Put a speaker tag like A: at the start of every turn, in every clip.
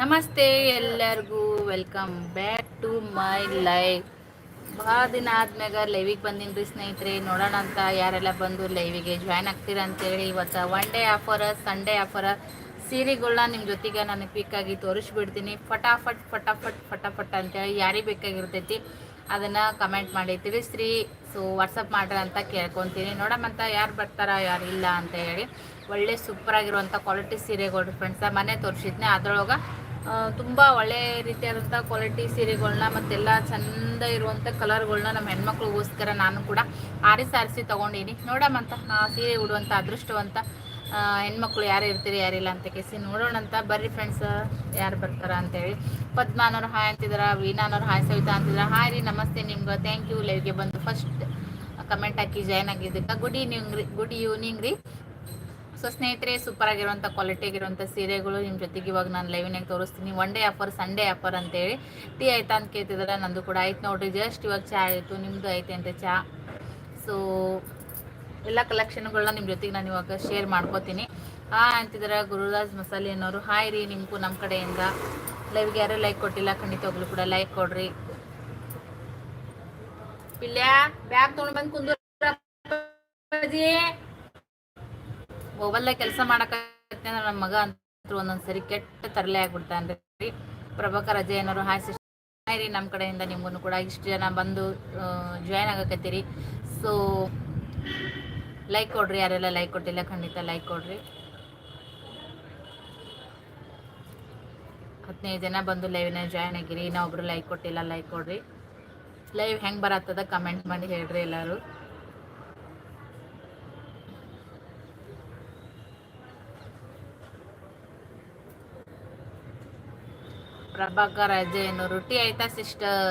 A: ನಮಸ್ತೆ ಎಲ್ಲರಿಗೂ welcome back to my life ಭಾಳ ದಿನ ಆದ್ಮ್ಯಾಗ ಲೈವಿಗೆ ಬಂದೀನಿ ರೀ ಸ್ನೇಹಿತರೆ. ನೋಡೋಣ ಅಂತ ಯಾರೆಲ್ಲ ಬಂದು ಲೈವಿಗೆ ಜಾಯ್ನ್ ಆಗ್ತೀರ ಅಂತೇಳಿ ಇವತ್ತು one day offer Sunday offer ಸೀರೆಗಳನ್ನ ನಿಮ್ಮ ಜೊತೆಗೆ ನಾನು ಆಗಿ ತೋರಿಸ್ಬಿಡ್ತೀನಿ. ಫಟಾಫಟ್ ಫಟಾಫಟ್ ಫಟಾಫಟ್ ಅಂತೇಳಿ ಯಾರಿಗೆ ಬೇಕಾಗಿರ್ತೈತಿ ಅದನ್ನು ಕಮೆಂಟ್ ಮಾಡಿ ತಿಳಿಸ್ರಿ. ಸೊ ವಾಟ್ಸಪ್ ಮಾಡ್ರಿ ಅಂತ ಕೇಳ್ಕೊತೀನಿ. ನೋಡಮ್ಮಂತ ಯಾರು ಬರ್ತಾರ, ಯಾರು ಇಲ್ಲ ಅಂತ ಹೇಳಿ. ಒಳ್ಳೆ ಸೂಪರ್ ಆಗಿರುವಂಥ ಕ್ವಾಲಿಟಿ ಸೀರೆಗಳು ಫ್ರೆಂಡ್ಸ ಮನೆ ತೋರಿಸಿದ್ನೆ. ಅದ್ರೊಳಗೆ ತುಂಬ ಒಳ್ಳೆ ರೀತಿಯಾದಂಥ ಕ್ವಾಲಿಟಿ ಸೀರೆಗಳನ್ನ ಮತ್ತೆಲ್ಲ ಚಂದ ಇರುವಂಥ ಕಲರ್ಗಳನ್ನ ನಮ್ಮ ಹೆಣ್ಮಕ್ಳಿಗೋಸ್ಕರ ನಾನು ಕೂಡ ಆರಿಸಿ ಆರಿಸಿ ತೊಗೊಂಡೀನಿ. ನೋಡಮ್ಮಂತ ಸೀರೆ ಉಡುವಂಥ ಅದೃಷ್ಟವಂತ ಹೆಣ್ಮಕ್ಳು ಯಾರು ಇರ್ತೀರಿ ಯಾರಿಲ್ಲ ಅಂತ ಕೇಸಿ ನೋಡೋಣ ಅಂತ. ಬರ್ರಿ ಫ್ರೆಂಡ್ಸ್ ಯಾರು ಬರ್ತಾರ ಅಂತೇಳಿ. ಪದ್ಮಾನವ್ರು ಹಾಯ್ ಅಂತಿದಾರ, ವೀಣಾನವ್ರು ಹಾಯ್ ಸವಿತಾ ಅಂತಿದ್ರ. ಹಾಯ್ ರೀ, ನಮಸ್ತೆ ನಿಮ್ಗೆ. ಥ್ಯಾಂಕ್ ಯು ಲೈವ್ಗೆ ಬಂದು ಫಸ್ಟ್ ಕಮೆಂಟ್ ಹಾಕಿ ಜಾಯ್ನ್ ಆಗಿದ್ದಕ್ಕೆ. ಗುಡ್ ಈವ್ನಿಂಗ್ ರೀ ಗುಡ್ ಈವ್ನಿಂಗ್ ರೀ. ಸೊ ಸ್ನೇಹಿತರೆ ಸೂಪರ್ ಆಗಿರುವಂಥ ಕ್ವಾಲಿಟಿ ಆಗಿರುವಂಥ ಸೀರೆಗಳು ನಿಮ್ಮ ಜೊತೆಗೆ ಇವಾಗ ನಾನು ಲೈವ್ನಾಗ ತೋರಿಸ್ತೀನಿ. One day offer Sunday offer ಅಂತೇಳಿ. ಟೀ ಆಯ್ತಾ ಅಂತ ಕೇಳ್ತಿದ್ದಾರೆ ನಂದು ಕೂಡ ಆಯ್ತು. ನೋಡ್ರಿ ಜಸ್ಟ್ ಇವಾಗ ಚಾ ಆಯಿತು ನಿಮ್ಮದು ಐತೆ ಅಂತ ಚಹಾ ಸೊ ಎಲ್ಲ ಕಲೆಕ್ಷನ್ಗಳನ್ನ ನಿಮ್ಮ ಜೊತೆಗೆ ನಾನು ಇವಾಗ ಶೇರ್ ಮಾಡ್ಕೋತೀನಿ. ಹಾ ಅಂತಿದ್ದಾರೆ ಗುರುರಾಜ್ ಮಸಾಲೆ ಅನ್ನೋರು. ಹಾಯ್ ರೀ, ನಿಮಗೂ ನಮ್ಮ ಕಡೆಯಿಂದ. ಲೈವ್ಗೆ ಯಾರೂ ಲೈಕ್ ಕೊಟ್ಟಿಲ್ಲ, ಖಂಡಿತ ಖಂಡಿತವಾಗ್ಲೂ ಕೂಡ ಲೈಕ್ ಕೊಡ್ರಿ. ಪಿಲ್ಯಾ ಬ್ಯಾಗ್ ತೊಗೊಂಡು ಬಂದು ಕುಂದು ಮೊಬೈಲ್ದಾಗ ಕೆಲಸ ಮಾಡಕ್ಕೆ ನಮ್ಮ ಮಗ ಅಂತ ಒಂದೊಂದ್ಸರಿ ಕೆಟ್ಟ ತರಲೆ ಆಗ್ಬಿಡ್ತಾನ್ರಿ. ಪ್ರಭಾಕರ್ ಅಜಯ್ ಅನ್ನೋರು, ಹಾಯ್ ರೀ ನಮ್ಮ ಕಡೆಯಿಂದ ನಿಮ್ಗೂ ಕೂಡ ಇಷ್ಟು ಜನ ಬಂದು ಜಾಯ್ನ್ ಆಗಕತ್ತೀರಿ. ಸೊ ಲೈಕ್ ಕೊಡ್ರಿ, ಯಾರೆಲ್ಲ ಲೈಕ್ ಕೊಟ್ಟಿಲ್ಲ, ಖಂಡಿತ ಲೈಕ್ ಕೊಡ್ರಿ. ಹದಿನೈದು ಜನ ಬಂದು ಲೈವ್ನ ಜಾಯ್ನ್ ಆಗಿರಿ, ಇನ್ನೊಬ್ರು ಲೈಕ್ ಕೊಟ್ಟಿಲ್ಲ ಲೈಕ್ ಕೊಡ್ರಿ. ಲೈವ್ ಹೆಂಗೆ ಬರತ್ತದ ಕಮೆಂಟ್ ಮಾಡಿ ಹೇಳ್ರಿ ಎಲ್ಲರೂ. ಪ್ರಭಾಕರ್ ಅಜ್ಜಯ್ಯನು ರೊಟ್ಟಿ ಆಯ್ತಾ ಸಿಸ್ಟರ್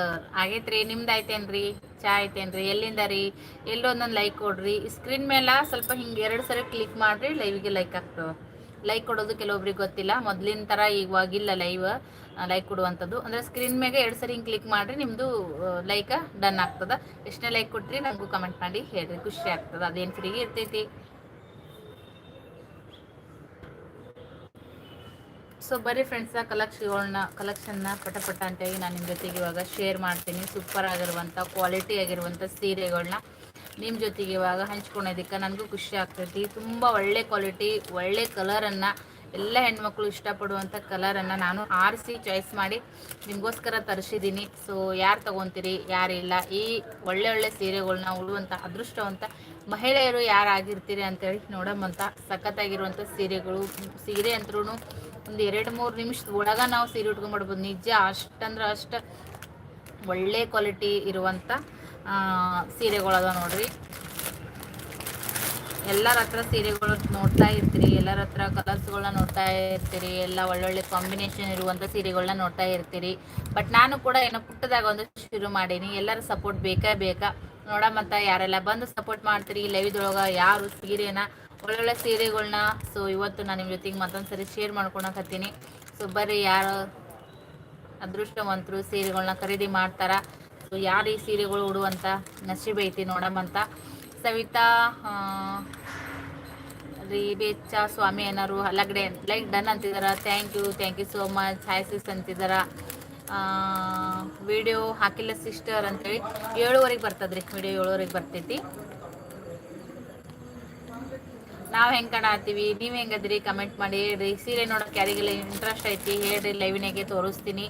A: ಆಗೈತ್ರಿ, ನಿಮ್ದು ಆಯ್ತೇನ್ರಿ? ಚಾ ಐತೇನ್ರಿ ಎಲ್ಲಿಂದ ರೀ? ಎಲ್ಲೊಂದೊಂದು ಲೈಕ್ ಕೊಡ್ರಿ. ಸ್ಕ್ರೀನ್ ಮೇಲೆ ಸ್ವಲ್ಪ ಹಿಂಗೆ ಎರಡು ಸರಿ ಕ್ಲಿಕ್ ಮಾಡ್ರಿ ಲೈವ್ಗೆ ಲೈಕ್ ಆಗ್ತವೆ ಲೈಕ್ ಕೊಡೋದು ಕೆಲವೊಬ್ರಿಗೆ ಗೊತ್ತಿಲ್ಲ. ಮೊದ್ಲಿನ ಥರ ಇವಾಗಿಲ್ಲ ಲೈವ್ ಲೈಕ್ ಕೊಡುವಂಥದ್ದು. ಅಂದರೆ ಸ್ಕ್ರೀನ್ ಮೇಲೆ ಎರಡು ಸರಿ ಹಿಂಗೆ ಕ್ಲಿಕ್ ಮಾಡಿರಿ ನಿಮ್ಮದು ಲೈಕ್ ಡನ್ ಆಗ್ತದ. ಎಷ್ಟನೇ ಲೈಕ್ ಕೊಟ್ರಿ ನನಗೂ ಕಮೆಂಟ್ ಮಾಡಿ ಹೇಳ್ರಿ. ಖುಷಿ ಆಗ್ತದ. ಅದೇನು ಫ್ರೀಗೆ ಇರ್ತೈತಿ. ಸೊ ಬರೀ ಫ್ರೆಂಡ್ಸ ಕಲೆಕ್ಷನ್ಗಳನ್ನ ಕಲೆಕ್ಷನ್ನ ಪಟ ಪಟ ಅಂತೇಳಿ ನಾನು ನಿಮ್ಮ ಜೊತೆಗೆ ಇವಾಗ ಶೇರ್ ಮಾಡ್ತೀನಿ. ಸೂಪರ್ ಆಗಿರುವಂಥ ಕ್ವಾಲಿಟಿ ಆಗಿರುವಂಥ ಸೀರೆಗಳನ್ನ ನಿಮ್ಮ ಜೊತೆಗೆ ಇವಾಗ ಹಂಚ್ಕೊಳೋದಕ್ಕೆ ನನಗೂ ಖುಷಿ ಆಗ್ತೈತಿ. ತುಂಬ ಒಳ್ಳೆ ಕ್ವಾಲಿಟಿ ಒಳ್ಳೆ ಕಲರನ್ನು ಎಲ್ಲ ಹೆಣ್ಮಕ್ಳು ಇಷ್ಟಪಡುವಂಥ ಕಲರನ್ನು ನಾನು ಆರಿಸಿ ಚಾಯ್ಸ್ ಮಾಡಿ ನಿಮಗೋಸ್ಕರ ತರಿಸಿದ್ದೀನಿ ಸೊ ಯಾರು ತೊಗೊತೀರಿ ಯಾರಿಲ್ಲ ಈ ಒಳ್ಳೆ ಒಳ್ಳೆ ಸೀರೆಗಳನ್ನ ಉಳುವಂಥ ಅದೃಷ್ಟವಂತ ಮಹಿಳೆಯರು ಯಾರಾಗಿರ್ತೀರಿ ಅಂತೇಳಿ ನೋಡಮ್ಮಂತ ಸಖತ್ತಾಗಿರುವಂಥ ಸೀರೆಗಳು, ಸೀರೆ ಅಂದ್ರೂ ಒಂದು ಎರಡು ಮೂರು ನಿಮಿಷದ ಒಳಗ ನಾವು ಸೀರೆ ಉಟ್ಕೊಂಡ್ಬಿಡ್ಬೋದು. ನಿಜ ಅಷ್ಟಂದ್ರೆ ಅಷ್ಟು ಒಳ್ಳೆ ಕ್ವಾಲಿಟಿ ಇರುವಂಥ ಸೀರೆಗಳದ ನೋಡ್ರಿ. ಎಲ್ಲರ ಹತ್ರ ಸೀರೆಗಳು ನೋಡ್ತಾ ಇರ್ತೀರಿ, ಎಲ್ಲರ ಹತ್ರ ಕಲರ್ಸ್ಗಳನ್ನ ನೋಡ್ತಾ ಇರ್ತೀರಿ, ಎಲ್ಲ ಒಳ್ಳೊಳ್ಳೆ ಕಾಂಬಿನೇಷನ್ ಇರುವಂಥ ಸೀರೆಗಳನ್ನ ನೋಡ್ತಾ ಇರ್ತೀರಿ. ಬಟ್ ನಾನು ಕೂಡ ಏನೋ ಪುಟ್ಟದಾಗ ಒಂದು ಶುರು ಮಾಡೀನಿ. ಎಲ್ಲರ ಸಪೋರ್ಟ್ ಬೇಕೇ ಬೇಕಾ? ನೋಡಮ್ಮಂತ ಯಾರೆಲ್ಲ ಬಂದು ಸಪೋರ್ಟ್ ಮಾಡ್ತೀರಿ ಲೈವ್ದೊಳಗೆ ಯಾರು ಸೀರೆನ ಒಳ್ಳೊಳ್ಳೆ ಸೀರೆಗಳನ್ನ ಸೊ ಇವತ್ತು ನಾನು ನಿಮ್ಮ ಜೊತೆಗೆ ಮತ್ತೊಂದು ಸರಿ ಶೇರ್ ಮಾಡ್ಕೊಳಕತ್ತೀನಿ. ಸೊ ಬರ್ರಿ ಯಾರು ಅದೃಷ್ಟವಂತರು ಸೀರೆಗಳನ್ನ ಖರೀದಿ ಮಾಡ್ತಾರ. ಸೊ ಯಾರು ಈ ಸೀರೆಗಳು ಉಡುವಂತ ನಸೀಬ್ ಐತಿ ನೋಡಮ್ಮಂತ ಸವಿತಾ ಆ, ರೀ ಬೇಚ ಸ್ವಾಮಿ ಏನಾರು ಹಲಗಡೆ ಲೈಕ್ ಡನ್ ಅಂತಿದ್ದಾರೆ thank you thank you so much hi sis video ಹಾಕಿಲ್ಲ ಸಿಸ್ಟರ್ ಅಂತೇಳಿ ಏಳುವರೆಗೆ ಬರ್ತದ್ರಿ. ವಿಡಿಯೋ ಏಳುವರೆಗೆ ಬರ್ತೈತಿ. ನಾವು ಹೆಂಗೆ ಕಾಣತ್ತೀವಿ ನೀವು ಹೆಂಗದ್ರಿ ಕಮೆಂಟ್ ಮಾಡಿ ಹೇಳ್ರಿ. ಸೀರೆ ನೋಡೋಕೆ ಯಾರಿಗೆಲ್ಲ ಇಂಟ್ರೆಸ್ಟ್ ಐತಿ ಹೇಳ್ರಿ ಲೈವ್ನಾಗೆ ತೋರಿಸ್ತೀನಿ.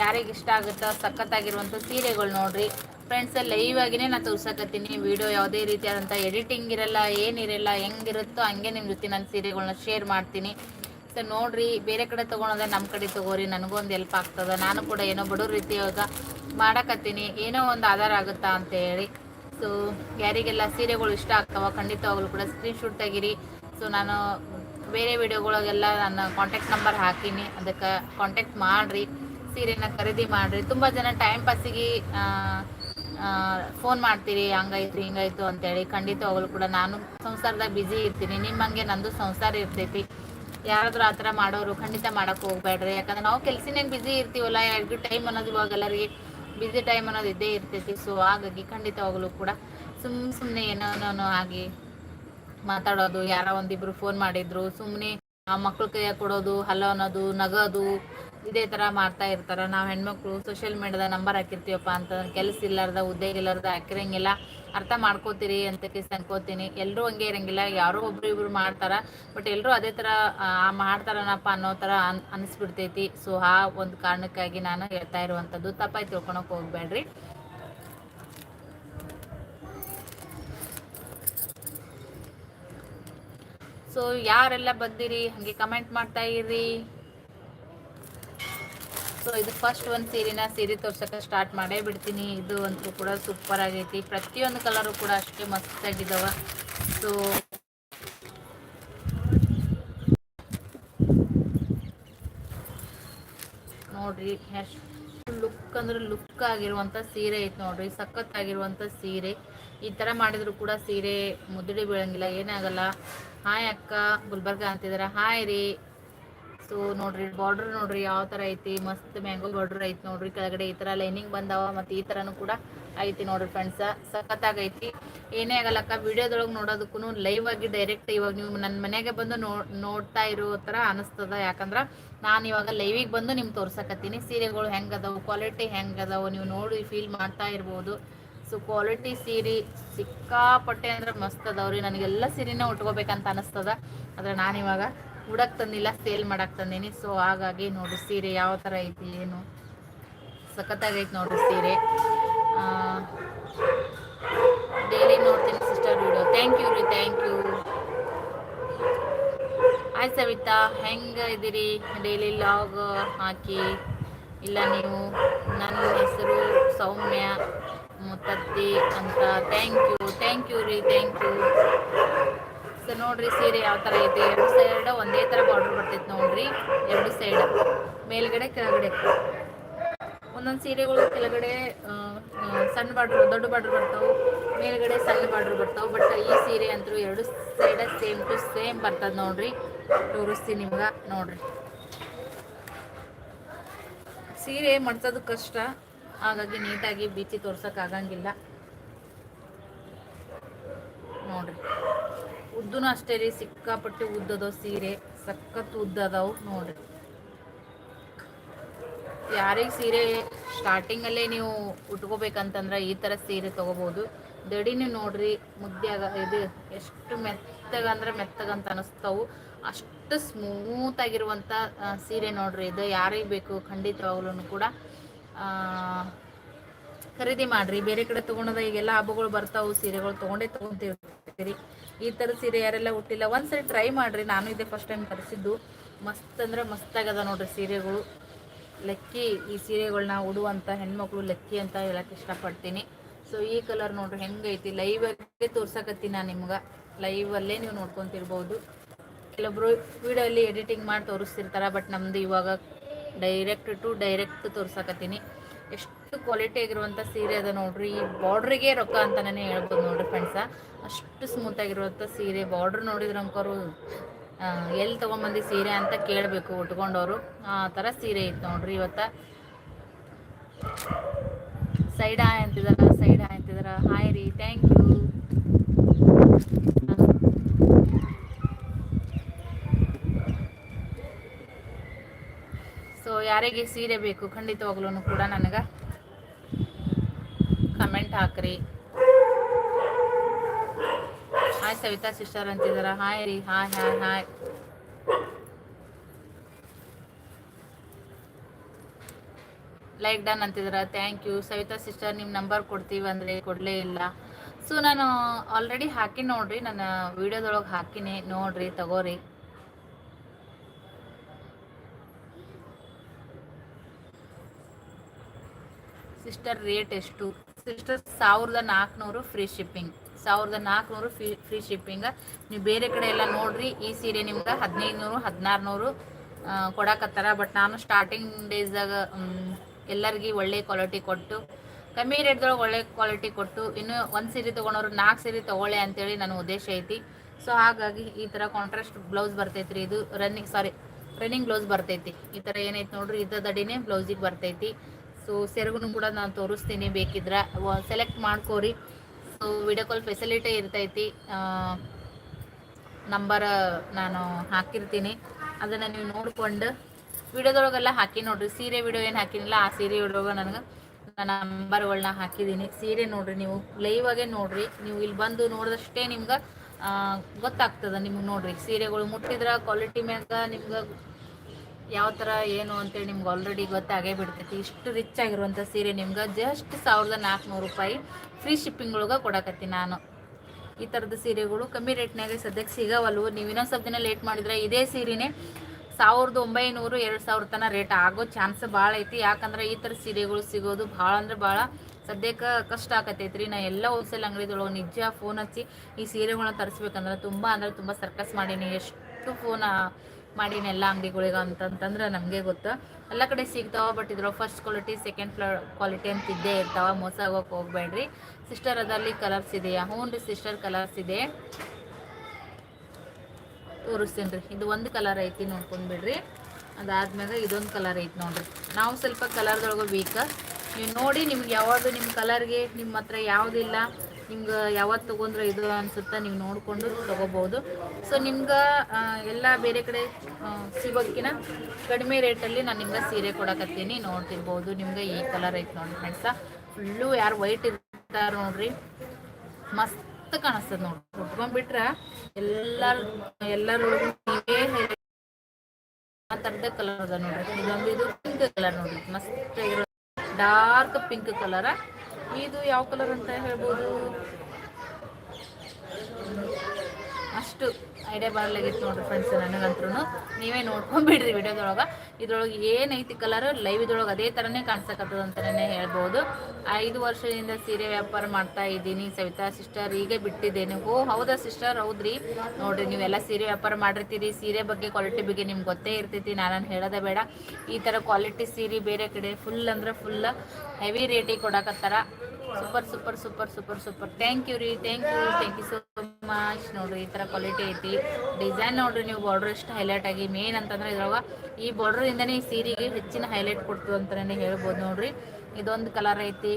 A: ಯಾರಿಗೆ ಇಷ್ಟ ಆಗುತ್ತೋ ಸಖತ್ತಾಗಿರುವಂಥ ಸೀರೆಗಳು ನೋಡ್ರಿ. ಫ್ರೆಂಡ್ಸ್ ಲೈವ್ ಆಗಿನೇ ನಾನು ತೋರ್ಸಕತ್ತೀನಿ. ವಿಡಿಯೋ ಯಾವುದೇ ರೀತಿಯಾದಂಥ ಎಡಿಟಿಂಗ್ ಇರಲ್ಲ ಏನಿರಲ್ಲ ಹೆಂಗಿರುತ್ತೋ ಹಂಗೆ ನಿಮ್ಮ ಜೊತೆ ನಾನು ಸೀರೆಗಳನ್ನ ಶೇರ್ ಮಾಡ್ತೀನಿ. ಸೊ ನೋಡ್ರಿ, ಬೇರೆ ಕಡೆ ತೊಗೊಳೋದ್ರೆ ನಮ್ಮ ಕಡೆ ತಗೋರಿ, ನನಗೂ ಒಂದು ಹೆಲ್ಪ್ ಆಗ್ತದೆ. ನಾನು ಕೂಡ ಏನೋ ಬಡವ್ರ ರೀತಿ ಇವಾಗ ಮಾಡಕತ್ತೀನಿ. ಏನೋ ಒಂದು ಆಧಾರ ಆಗುತ್ತಾ ಅಂತ ಹೇಳಿ. ಸೊ ಯಾರಿಗೆಲ್ಲ ಸೀರೆಗಳು ಇಷ್ಟ ಆಗ್ತಾವ ಖಂಡಿತವಾಗ್ಲೂ ಕೂಡ ಸ್ಕ್ರೀನ್ಶೂಟ್ ತೆಗೀರಿ. ಸೊ ನಾನು ಬೇರೆ ವಿಡಿಯೋಗಳಿಗೆಲ್ಲ ನನ್ನ ಕಾಂಟ್ಯಾಕ್ಟ್ ನಂಬರ್ ಹಾಕೀನಿ. ಅದಕ್ಕೆ ಕಾಂಟ್ಯಾಕ್ಟ್ ಮಾಡಿರಿ. ಸೀರೆನ ಖರೀದಿ ಮಾಡಿರಿ. ತುಂಬ ಜನ ಟೈಮ್ ಪಾಸಿಗೆ ಫೋನ್ ಮಾಡ್ತೀರಿ, ಹಂಗಾಯ್ತು, ಹಿಂಗಾಯ್ತು ಅಂತೇಳಿ. ಖಂಡಿತವಾಗ್ಲೂ ಕೂಡ ನಾನು ಸಂಸಾರದಾಗ ಬ್ಯುಸಿ ಇರ್ತೀನಿ. ನಿಮ್ಮಂಗೆ ನಂದು ಸಂಸಾರ ಇರ್ತೈತಿ. ಯಾರಾದ್ರೂ ಆ ಥರ ಮಾಡೋರು ಖಂಡಿತ ಮಾಡೋಕೆ ಹೋಗ್ಬೇಡ್ರಿ. ಯಾಕಂದ್ರೆ ನಾವು ಕೆಲ್ಸಿನಾಗ ಬ್ಯುಸಿ ಇರ್ತೀವಲ್ಲ ಎರಡು ಟೈಮ್ ಅನ್ನೋದು ಇವಾಗ ಎಲ್ಲರಿಗೆ ಬ್ಯುಸಿ ಟೈಮ್ ಅನ್ನೋದು ಇದ್ದೇ ಇರ್ತೈತಿ. ಸೊ ಹಾಗಾಗಿ ಖಂಡಿತವಾಗಲೂ ಕೂಡ ಸುಮ್ ಸುಮ್ಮನೆ ಏನೋ ಆಗಿ ಮಾತಾಡೋದು. ಯಾರೋ ಒಂದಿಬ್ರು ಫೋನ್ ಮಾಡಿದ್ರು. ಸುಮ್ಮನೆ ಆ ಮಕ್ಳು ಕೈಯಾಗ ಕೊಡೋದು, ಹಲೋ ಅನ್ನೋದು, ನಗೋದು ಇದೇ ಥರ ಮಾಡ್ತಾ ಇರ್ತಾರೆ. ನಾವು ಹೆಣ್ಮಕ್ಳು ಸೋಷಿಯಲ್ ಮೀಡ್ಯಾದ ನಂಬರ್ ಹಾಕಿರ್ತೀವಪ್ಪ ಅಂತ ಕೆಲಸ ಇಲ್ಲಾರ್ದ ಉದ್ಯೋಗ ಇಲ್ಲಾರ್ದ ಹಾಕಿರಂಗಿಲ್ಲ. ಅರ್ಥ ಮಾಡ್ಕೋತೀರಿ ಅಂತ ಕೇಸ್ ಅನ್ಕೋತೀನಿ. ಎಲ್ಲರೂ ಹಂಗೆ ಇರಂಗಿಲ್ಲ. ಯಾರೋ ಒಬ್ರು ಇಬ್ರು ಮಾಡ್ತಾರ. ಬಟ್ ಎಲ್ಲರೂ ಅದೇ ಥರ ಮಾಡ್ತಾರನಪ್ಪ ಅನ್ನೋ ಥರ ಅನ್, ಅನಿಸ್ಬಿಡ್ತೈತಿ. ಸೊ ಆ ಒಂದು ಕಾರಣಕ್ಕಾಗಿ ನಾನು ಹೇಳ್ತಾ ಇರುವಂಥದ್ದು ತಪ್ಪಾಗಿ ತಿಳ್ಕೊಳಕ್ಕೆ ಹೋಗ್ಬೇಡ್ರಿ. ಸೊ ಯಾರೆಲ್ಲ ಬಂದಿರಿ? ಹಾಗೆ ಕಮೆಂಟ್ ಮಾಡ್ತಾ ಇರ್ರಿ. ಸೊ ಇದು ಫಸ್ಟ್ ಒಂದು ಸೀರೆನ ಸೀರೆ ತೋರ್ಸೋಕೆ ಸ್ಟಾರ್ಟ್ ಮಾಡೇ ಬಿಡ್ತೀನಿ. ಇದು ಅಂತೂ ಕೂಡ ಸೂಪರ್ ಆಗೈತಿ. ಪ್ರತಿಯೊಂದು ಕಲರು ಕೂಡ ಅಷ್ಟೇ ಮಸ್ತ್ ಆಗಿದಾವ. ಸೊ ನೋಡ್ರಿ, ಎಷ್ಟು ಲುಕ್ ಅಂದ್ರೆ ಲುಕ್ ಆಗಿರುವಂಥ ಸೀರೆ ಐತೆ ನೋಡ್ರಿ. ಸಖತ್ ಆಗಿರುವಂಥ ಸೀರೆ. ಈ ಥರ ಮಾಡಿದ್ರು ಕೂಡ ಸೀರೆ ಮುದುಡಿ ಬೀಳಂಗಿಲ್ಲ ಏನಾಗಲ್ಲ ಹಾಯ್ ಅಕ್ಕ, ಗುಲ್ಬರ್ಗ ಅಂತಿದಾರ. ಹಾಯ್ ರೀ. ಸೊ ನೋಡ್ರಿ ಬಾರ್ಡರ್ ನೋಡ್ರಿ ಯಾವ ತರ ಐತಿ, ಮಸ್ತ್ ಮ್ಯಾಂಗೋ ಬಾರ್ಡರ್ ಐತಿ ನೋಡ್ರಿ, ಕೆಳಗಡೆ ಈ ತರ ಲೈನಿಂಗ್ ಬಂದಾವ ಮತ್ತೆ ಈ ತರನು ಕೂಡ ಐತಿ ನೋಡ್ರಿ ಫ್ರೆಂಡ್ಸ್ ಸಖತ್ತಾಗೈತಿ. ಏನೇ ಆಗಲ್ಲಕ್ಕ, ವಿಡಿಯೋದೊಳಗೆ ನೋಡೋದಕ್ಕೂ ಲೈವ್ ಆಗಿ ಡೈರೆಕ್ಟ್ ಇವಾಗ ನೀವು ನನ್ನ ಮನೆಗೆ ಬಂದು ನೋಡ್ತಾ ಇರೋ ತರ ಅನಿಸ್ತದ. ಯಾಕಂದ್ರೆ ನಾನು ಇವಾಗ ಲೈವಿಗೆ ಬಂದು ನಿಮ್ಗೆ ತೋರ್ಸಕತ್ತೀನಿ. ಸೀರೆಗಳು ಹೆಂಗದವು ಕ್ವಾಲಿಟಿ ಹೆಂಗದವು, ನೀವು ನೋಡಿ ಫೀಲ್ ಮಾಡ್ತಾ ಇರ್ಬೋದು. ಸೊ ಕ್ವಾಲಿಟಿ ಸೀರೆ ಸಿಕ್ಕಾಪಟ್ಟೆ ಅಂದ್ರೆ ಮಸ್ತ್ ಅದಾವ್ರಿ. ನನಗೆಲ್ಲ ಸೀರೆನೇ ಉಟ್ಕೋಬೇಕಂತ ಅನಿಸ್ತದ. ಆದ್ರೆ ನಾನಿವಾಗ ಉಡಕ್ ತಂದಿಲ್ಲ ಸೇಲ್ ಮಾಡಕ್ ತಂದೇನಿ. ಸೊ ಹಾಗಾಗಿ ನೋಡು ಸೀರೆ ಯಾವ ಥರ ಐತಿ, ಏನು ಸಖತ್ತಾಗೈತೆ ನೋಡ್ರಿ ಸೀರೆ. ಡೈಲಿ ನೋಡ್ತೀನಿ ಸಿಸ್ಟರ್ ವಿಡಿಯೋ ಥ್ಯಾಂಕ್ ಯು ರೀ ಥ್ಯಾಂಕ್ ಯು ಆಯ್ತು ಸವಿತಾ, ಹೆಂಗೆ ಇದ್ದೀರಿ ಡೈಲಿ ಲಾಗ್ ಹಾಕಿ. ಇಲ್ಲ ನೀವು, ನನ್ನ ಹೆಸರು ಸೌಮ್ಯ ಮುತ್ತತ್ತಿ ಅಂತ. ಥ್ಯಾಂಕ್ ಯು ಥ್ಯಾಂಕ್ ಯು ರೀ ಥ್ಯಾಂಕ್ ಯು ಸೊ ನೋಡ್ರಿ, ಸೀರೆ ಯಾವ ತರ ಇದೆ. ಎರಡು ಸೈಡ್ ಒಂದೇ ತರ ಬಾರ್ಡರ್ ಬರ್ತೈತೆ ನೋಡ್ರಿ. ಎರಡು ಸೈಡ್ ಮೇಲ್ಗಡೆ, ಕೆಳಗಡೆ. ಒಂದೊಂದು ಸೀರೆಗಳು ಕೆಳಗಡೆ ಸಣ್ಣ ಬಾರ್ಡ್ರ್ ದೊಡ್ಡ ಬಾರ್ಡರ್ ಬರ್ತಾವೆ. ಮೇಲ್ಗಡೆ ಸಣ್ಣ ಬಾರ್ಡ್ರ್ ಬರ್ತಾವೆ. ಬಟ್ ಈ ಸೀರೆ ಅಂತೂ ಎರಡು ಸೈಡ ಸೇಮ್ ಟು ಸೇಮ್ ಬರ್ತದ ನೋಡ್ರಿ. ತೋರಿಸ್ತೀನಿ ನಿಮ್ಗೆ, ನೋಡ್ರಿ. ಸೀರೆ ಮಡ್ಸೋದು ಕಷ್ಟ. ಹಾಗಾಗಿ ನೀಟಾಗಿ ಬೀಚಿ ತೋರ್ಸೋಕ್ಕಾಗಂಗಿಲ್ಲ ನೋಡ್ರಿ. ಉದ್ದೂ ಅಷ್ಟೇ ರೀ, ಸಿಕ್ಕಾಪಟ್ಟೆ ಉದ್ದದ ಸೀರೆ, ಸಖತ್ ಉದ್ದದವು ನೋಡ್ರಿ. ಯಾರಿಗೆ ಸೀರೆ ಸ್ಟಾರ್ಟಿಂಗಲ್ಲೇ ನೀವು ಉಟ್ಕೋಬೇಕಂತಂದ್ರೆ ಈ ಥರ ಸೀರೆ ತೊಗೋಬೋದು. ದಡಿನೂ ನೋಡ್ರಿ, ಮುದ್ದೆಯಾಗ ಇದು ಎಷ್ಟು ಮೆತ್ತಗಂದ್ರೆ ಮೆತ್ತಗಂತ ಅನಿಸ್ತಾವು. ಅಷ್ಟು ಸ್ಮೂತ್ ಆಗಿರುವಂಥ ಸೀರೆ ನೋಡ್ರಿ. ಇದು ಯಾರಿಗೆ ಬೇಕು ಖಂಡಿತವಾಗ್ಲೂ ಕೂಡ ಖರೀದಿ ಮಾಡ್ರಿ. ಬೇರೆ ಕಡೆ ತೊಗೊಂಡದ ಈಗೆಲ್ಲ ಹಬ್ಬಗಳು ಬರ್ತಾವು, ಸೀರೆಗಳು ತೊಗೊಂಡೇ ತಗೊಂತೀವಿ ಈ ಥರ ಸೀರೆ ಯಾರೆಲ್ಲ ಹುಟ್ಟಿಲ್ಲ, ಒಂದ್ಸರಿ ಟ್ರೈ ಮಾಡ್ರಿ. ನಾನು ಇದೇ ಫಸ್ಟ್ ಟೈಮ್ ತರಿಸಿದ್ದು. ಮಸ್ತ್ ಅಂದ್ರೆ ಮಸ್ತ್ ಆಗದ ನೋಡ್ರಿ ಸೀರೆಗಳು. ಲೆಕ್ಕಿ ಈ ಸೀರೆಗಳನ್ನ ಉಡುವಂಥ ಹೆಣ್ಮಕ್ಳು ಲೆಕ್ಕಿ ಅಂತ ಹೇಳಕ್ಕೆ ಇಷ್ಟಪಡ್ತೀನಿ. ಸೊ ಈ ಕಲರ್ ನೋಡ್ರಿ ಹೆಂಗೈತಿ? ಲೈವ್ ಆಗಿ ತೋರ್ಸಕತ್ತೀನಿ ನಾನು ನಿಮ್ಗೆ. ಲೈವಲ್ಲೇ ನೀವು ನೋಡ್ಕೊತಿರ್ಬೋದು. ಕೆಲವೊಬ್ರು ವಿಡಿಯೋ ಎಡಿಟಿಂಗ್ ಮಾಡಿ ತೋರಿಸ್ತಿರ್ತಾರೆ ಬಟ್ ನಮ್ದು ಇವಾಗ ಡೈರೆಕ್ಟ್ ಟು ಡೈರೆಕ್ಟ್ ತೋರ್ಸಕತ್ತೀನಿ. ಎಷ್ಟು ಕ್ವಾಲಿಟಿ ಆಗಿರುವಂಥ ಸೀರೆ ಅದ ನೋಡ್ರಿ. ಈ ಬಾರ್ಡ್ರಿಗೆ ರೊಕ್ಕ ಅಂತಾನೆ ಹೇಳ್ಬೋದು ನೋಡ್ರಿ ಫ್ರೆಂಡ್ಸ ಅಷ್ಟು ಸ್ಮೂತ್ ಆಗಿರುವಂಥ ಸೀರೆ. ಬಾರ್ಡ್ರ್ ನೋಡಿದ್ರೆ ಅಂಕೋರು ಎಲ್ಲಿ ತೊಗೊಂಬಂದು ಸೀರೆ ಅಂತ ಕೇಳಬೇಕು ಉಟ್ಕೊಂಡವರು. ಆ ಥರ ಸೀರೆ ಇತ್ತು ನೋಡ್ರಿ ಇವತ್ತ. ಸೈಡ್ ಹಾಯ್ ಅಂತಿದಾರ, ಸೈಡ್ ಹಾಯ್ ಅಂತಿದಾರ. ಹಾಯ್ ರೀ ಥ್ಯಾಂಕ್ ಯು ಸೊ ಯಾರಿಗೆ ಸೀರೆ ಬೇಕು ಖಂಡಿತವಾಗ್ಲೂ ಕೂಡ ನನಗೆ ಕಮೆಂಟ್ ಹಾಕ್ರಿ. ಹಾಯ್ ಸವಿತಾ ಸಿಸ್ಟರ್ ಅಂತಿದಾರ. ಹಾಯ್ ರೀ. Hi hi hi like done ಅಂತಿದಾರ. Thank you Savita sister ನಿಮ್ಮ ನಂಬರ್ ಕೊಡ್ತೀವಿ ಅಂದರೆ ಕೊಡಲೇ ಇಲ್ಲ. ಸೊ ನಾನು ಆಲ್ರೆಡಿ ಹಾಕಿ ನೋಡ್ರಿ. ನನ್ನ ವಿಡಿಯೋದೊಳಗೆ ಹಾಕಿನಿ. ನೋಡ್ರಿ, ತಗೋರಿ. ಸಿಸ್ಟರ್ ರೇಟ್ ಎಷ್ಟು? ಸಿಸ್ಟರ್ ಸಾವಿರದ ನಾಲ್ಕುನೂರು ಫ್ರೀ ಶಿಪ್ಪಿಂಗ್ ಸಾವಿರದ ನಾಲ್ಕುನೂರು ಫ್ರೀ ಫ್ರೀ ಶಿಪ್ಪಿಂಗ್ ನೀವು ಬೇರೆ ಕಡೆ ಎಲ್ಲ ನೋಡ್ರಿ, ಈ ಸೀರೆ ನಿಮ್ಗೆ ಹದಿನೈದು ನೂರು ಹದಿನಾರು ನೂರು ಕೊಡಕತ್ತಾರ. ಬಟ್ ನಾನು ಸ್ಟಾರ್ಟಿಂಗ್ ಡೇಸ್ದಾಗ ಎಲ್ಲರಿಗೂ ಒಳ್ಳೆ ಕ್ವಾಲಿಟಿ ಕೊಟ್ಟು, ಕಮ್ಮಿ ರೇಟ್ದೊಳಗೆ ಒಳ್ಳೆ ಕ್ವಾಲಿಟಿ ಕೊಟ್ಟು, ಇನ್ನು ಒಂದು ಸೀರೆ ತೊಗೊಳೋರು ನಾಲ್ಕು ಸೀರೆ ತೊಗೊಳ್ಳೆ ಅಂತೇಳಿ ನನ್ನ ಉದ್ದೇಶ ಐತಿ. ಸೊ ಹಾಗಾಗಿ ಈ ಥರ ಕಾಂಟ್ರಾಸ್ಟ್ ಬ್ಲೌಸ್ ಬರ್ತೈತಿ ರೀ ಇದು. ರನ್ನಿಂಗ್ ಸಾರಿ ರನ್ನಿಂಗ್ ಬ್ಲೌಸ್ ಬರ್ತೈತಿ. ಈ ಥರ ಏನೈತಿ ನೋಡ್ರಿ ಇದ್ದದಡಿನೇ ಬ್ಲೌಸಿಗೆ ಬರ್ತೈತಿ. ಸೊ ಸೆರಗುನು ಕೂಡ ನಾನು ತೋರಿಸ್ತೀನಿ ಬೇಕಿದ್ರೆ. ಸೆಲೆಕ್ಟ್ ಮಾಡ್ಕೋರಿ. ಸೊ ವಿಡಿಯೋ ಕಾಲ್ ಫೆಸಿಲಿಟಿ ಇರ್ತೈತಿ. ನಂಬರ್ ನಾನು ಹಾಕಿರ್ತೀನಿ. ಅದನ್ನು ನೀವು ನೋಡಿಕೊಂಡು ವಿಡಿಯೋದೊಳಗೆಲ್ಲ ಹಾಕಿ ನೋಡ್ರಿ. ಸೀರೆ ವಿಡಿಯೋ ಏನು ಹಾಕಿನಿಲ್ಲ, ಆ ಸೀರೆ ವಿಡಿಯೋಗ ನನಗೆ ನನ್ನ ನಂಬರ್ಗಳನ್ನ ಹಾಕಿದ್ದೀನಿ. ಸೀರೆ ನೋಡ್ರಿ ನೀವು. ಲೈವ್ ಆಗೇ ನೋಡ್ರಿ. ನೀವು ಇಲ್ಲಿ ಬಂದು ನೋಡಿದಷ್ಟೇ ನಿಮ್ಗೆ ಗೊತ್ತಾಗ್ತದೆ ನಿಮ್ಗೆ ನೋಡ್ರಿ. ಸೀರೆಗಳು ಮುಟ್ಟಿದ್ರೆ ಕ್ವಾಲಿಟಿ ಮ್ಯಾಗ ನಿಮ್ಗೆ ಯಾವ ಥರ ಏನು ಅಂತೇಳಿ ನಿಮ್ಗೆ ಆಲ್ರೆಡಿ ಗೊತ್ತಾಗೇ ಬಿಡ್ತೈತಿ. ಇಷ್ಟು ರಿಚ್ ಆಗಿರುವಂಥ ಸೀರೆ ನಿಮ್ಗೆ ಜಸ್ಟ್ ಸಾವಿರದ ನಾಲ್ಕುನೂರು ರೂಪಾಯಿ ಫ್ರೀ ಶಿಪ್ಪಿಂಗ್ ಒಳಗೆ ಕೊಡಕತ್ತಿ ನಾನು. ಈ ಥರದ ಸೀರೆಗಳು ಕಮ್ಮಿ ರೇಟ್ನಾಗೆ ಸದ್ಯಕ್ಕೆ ಸಿಗವಲ್ವು. ನೀವು ಇನ್ನೊಂದು ಸ್ವಲ್ಪ ದಿನ ಲೇಟ್ ಮಾಡಿದ್ರೆ ಇದೇ ಸೀರೆನೇ ಸಾವಿರದ ಒಂಬೈನೂರು ಎರಡು ಸಾವಿರ ತನಕ ರೇಟ್ ಆಗೋ ಚಾನ್ಸ್ ಭಾಳ ಐತಿ. ಯಾಕಂದ್ರೆ ಈ ಥರ ಸೀರೆಗಳು ಸಿಗೋದು ಭಾಳ ಅಂದ್ರೆ ಭಾಳ ಸದ್ಯಕ್ಕೆ ಕಷ್ಟ ಆಕತೈತ್ರಿ ನಾ ಎಲ್ಲ ಹೋಲ್ಸೇಲ್ ಅಂಗಡಿದೊಳಗೆ ನಿಜ ಫೋನ್ ಹಚ್ಚಿ ಈ ಸೀರೆಗಳನ್ನ ತರಿಸ್ಬೇಕಂದ್ರೆ ತುಂಬ ಅಂದ್ರೆ ತುಂಬ ಸರ್ಕಸ್ ಮಾಡೀನಿ. ಎಷ್ಟು ಫೋನ್ ಮಾಡೀನಿ ಎಲ್ಲ ಅಂಗಡಿಗಳಿಗೆ ಅಂತಂತಂದ್ರೆ ನಮಗೆ ಗೊತ್ತು. ಎಲ್ಲ ಕಡೆ ಸಿಗ್ತಾವ ಬಟ್ ಇದ್ರ first quality second flow quality ಅಂತ ಇದ್ದೇ ಇರ್ತಾವ. ಮೋಸ ಆಗೋಕೆ ಹೋಗ್ಬೇಡ್ರಿ. ಸಿಸ್ಟರ್ ಅದರಲ್ಲಿ ಕಲರ್ಸ್ ಇದೆಯಾ? ಹ್ಞೂ ರೀ ಸಿಸ್ಟರ್ ಕಲರ್ಸ್ ಇದೆ. ತೋರಿಸ್ತೀನಿ ರೀ ಇದು ಒಂದು ಕಲರ್ ಐತಿ ನೋಡ್ಕೊಂಡ್ಬಿಡ್ರಿ ಅದಾದ್ಮೇಲೆ ಇದೊಂದು ಕಲರ್ ಐತಿ ನೋಡ್ರಿ. ನಾವು ಸ್ವಲ್ಪ ಕಲರ್ದೊಳಗೆ ವೀಕ ನೀವು ನೋಡಿ ನಿಮ್ಗೆ ಯಾವುದು ನಿಮ್ಮ ಕಲರ್ಗೆ ನಿಮ್ಮ ಹತ್ರ ಯಾವುದಿಲ್ಲ. ನಿಮ್ಗೆ ಯಾವತ್ತು ತೊಗೊಂಡ್ರೆ ಇದು ಅನ್ಸುತ್ತೆ ನೀವು ನೋಡಿಕೊಂಡು ತೊಗೋಬೋದು. ಸೊ ನಿಮ್ಗೆ ಎಲ್ಲ ಬೇರೆ ಕಡೆ ಸಿಗೋಕ್ಕಿನ ಕಡಿಮೆ ರೇಟಲ್ಲಿ ನಾನು ನಿಮ್ಗೆ ಸೀರೆ ಕೊಡಕತ್ತೀನಿ. ನೋಡ್ತಿರ್ಬೋದು ನಿಮ್ಗೆ ಈ ಕಲರ್ ಐತೆ ನೋಡಿ ಫ್ರೆಂಡ್ಸ ಫುಲ್ಲು ಯಾರು ವೈಟ್ ಇರ್ತಾರೆ ನೋಡ್ರಿ. ಮಸ್ತ್ ಕಾಣಿಸ್ತದೆ ನೋಡ್ರಿ. ಉಟ್ಕೊಂಡ್ಬಿಟ್ರೆ ಎಲ್ಲರೂ, ಎಲ್ಲರೊಳಗೂ ನೀವೇ ಆ ಕಲರ್ ಅದ ನೋಡ್ರಿ. ಇದೊಂದು ಇದು ಪಿಂಕ್ ಕಲರ್ ನೋಡ್ರಿ. ಮಸ್ತ್ ಡಾರ್ಕ್ ಪಿಂಕ್ ಕಲರ. ಇದು ಯಾವ ಕಲರ್ ಅಂತ ಹೇಳ್ಬೋದು? ಅಷ್ಟು. ಐಡಿಯಾ ಬರ್ಲಾಗಿತ್ತು ನೋಡ್ರಿ ಫ್ರೆಂಡ್ಸ್ ನನಗಂತೂ ನೀವೇ ನೋಡ್ಕೊಂಡ್ಬಿಡ್ರಿ ವಿಡಿಯೋದೊಳಗೆ. ಇದ್ರೊಳಗೆ ಏನೈತಿ ಕಲರ್ ಲೈವ್ ಇದ್ರೊಳಗೆ ಅದೇ ಥರನೇ ಕಾಣಿಸಕತ್ತದ ಅಂತಲೇ ಹೇಳ್ಬೋದು. ಐದು ವರ್ಷದಿಂದ ಸೀರೆ ವ್ಯಾಪಾರ ಮಾಡ್ತಾ ಇದ್ದೀನಿ. ಸವಿತಾ ಸಿಸ್ಟರ್ ಈಗ ಬಿಟ್ಟಿದ್ದೇನೆ. ಓ, ಹೌದಾ ಸಿಸ್ಟರ್ ಹೌದ್ರಿ. ನೋಡ್ರಿ, ನೀವೆಲ್ಲ ಸೀರೆ ವ್ಯಾಪಾರ ಮಾಡಿರ್ತೀರಿ. ಸೀರೆ ಬಗ್ಗೆ ಕ್ವಾಲಿಟಿ ಬಗ್ಗೆ ನಿಮ್ಗೆ ಗೊತ್ತೇ ಇರ್ತೈತಿ. ನಾನು ಹೇಳೋದೇ ಬೇಡ. ಈ ಥರ ಕ್ವಾಲಿಟಿ ಸೀರೆ ಬೇರೆ ಕಡೆ ಫುಲ್ ಅಂದ್ರೆ ಫುಲ್ ಹೆವಿ ರೇಟಿಗೆ ಕೊಡಕತ್ತಾರ. Super super super super super thank you ರೀ. Thank you thank you so much ನೋಡ್ರಿ ಈ ಥರ ಕ್ವಾಲಿಟಿ ಐತಿ. ಡಿಸೈನ್ ನೋಡ್ರಿ ನೀವು ಬಾರ್ಡರ್ ಎಷ್ಟು ಹೈಲೈಟ್ ಆಗಿ ಮೇನ್ ಅಂತಂದ್ರೆ ಇದ್ರೊಳಗ ಈ ಬಾರ್ಡರ್ ಇಂದನೇ ಈ ಸೀರೆಗೆ ಹೆಚ್ಚಿನ ಹೈಲೈಟ್ ಕೊಡ್ತು ಅಂತಾನೆ ಹೇಳ್ಬೋದು ನೋಡ್ರಿ. ಇದೊಂದು ಕಲರ್ ಐತಿ.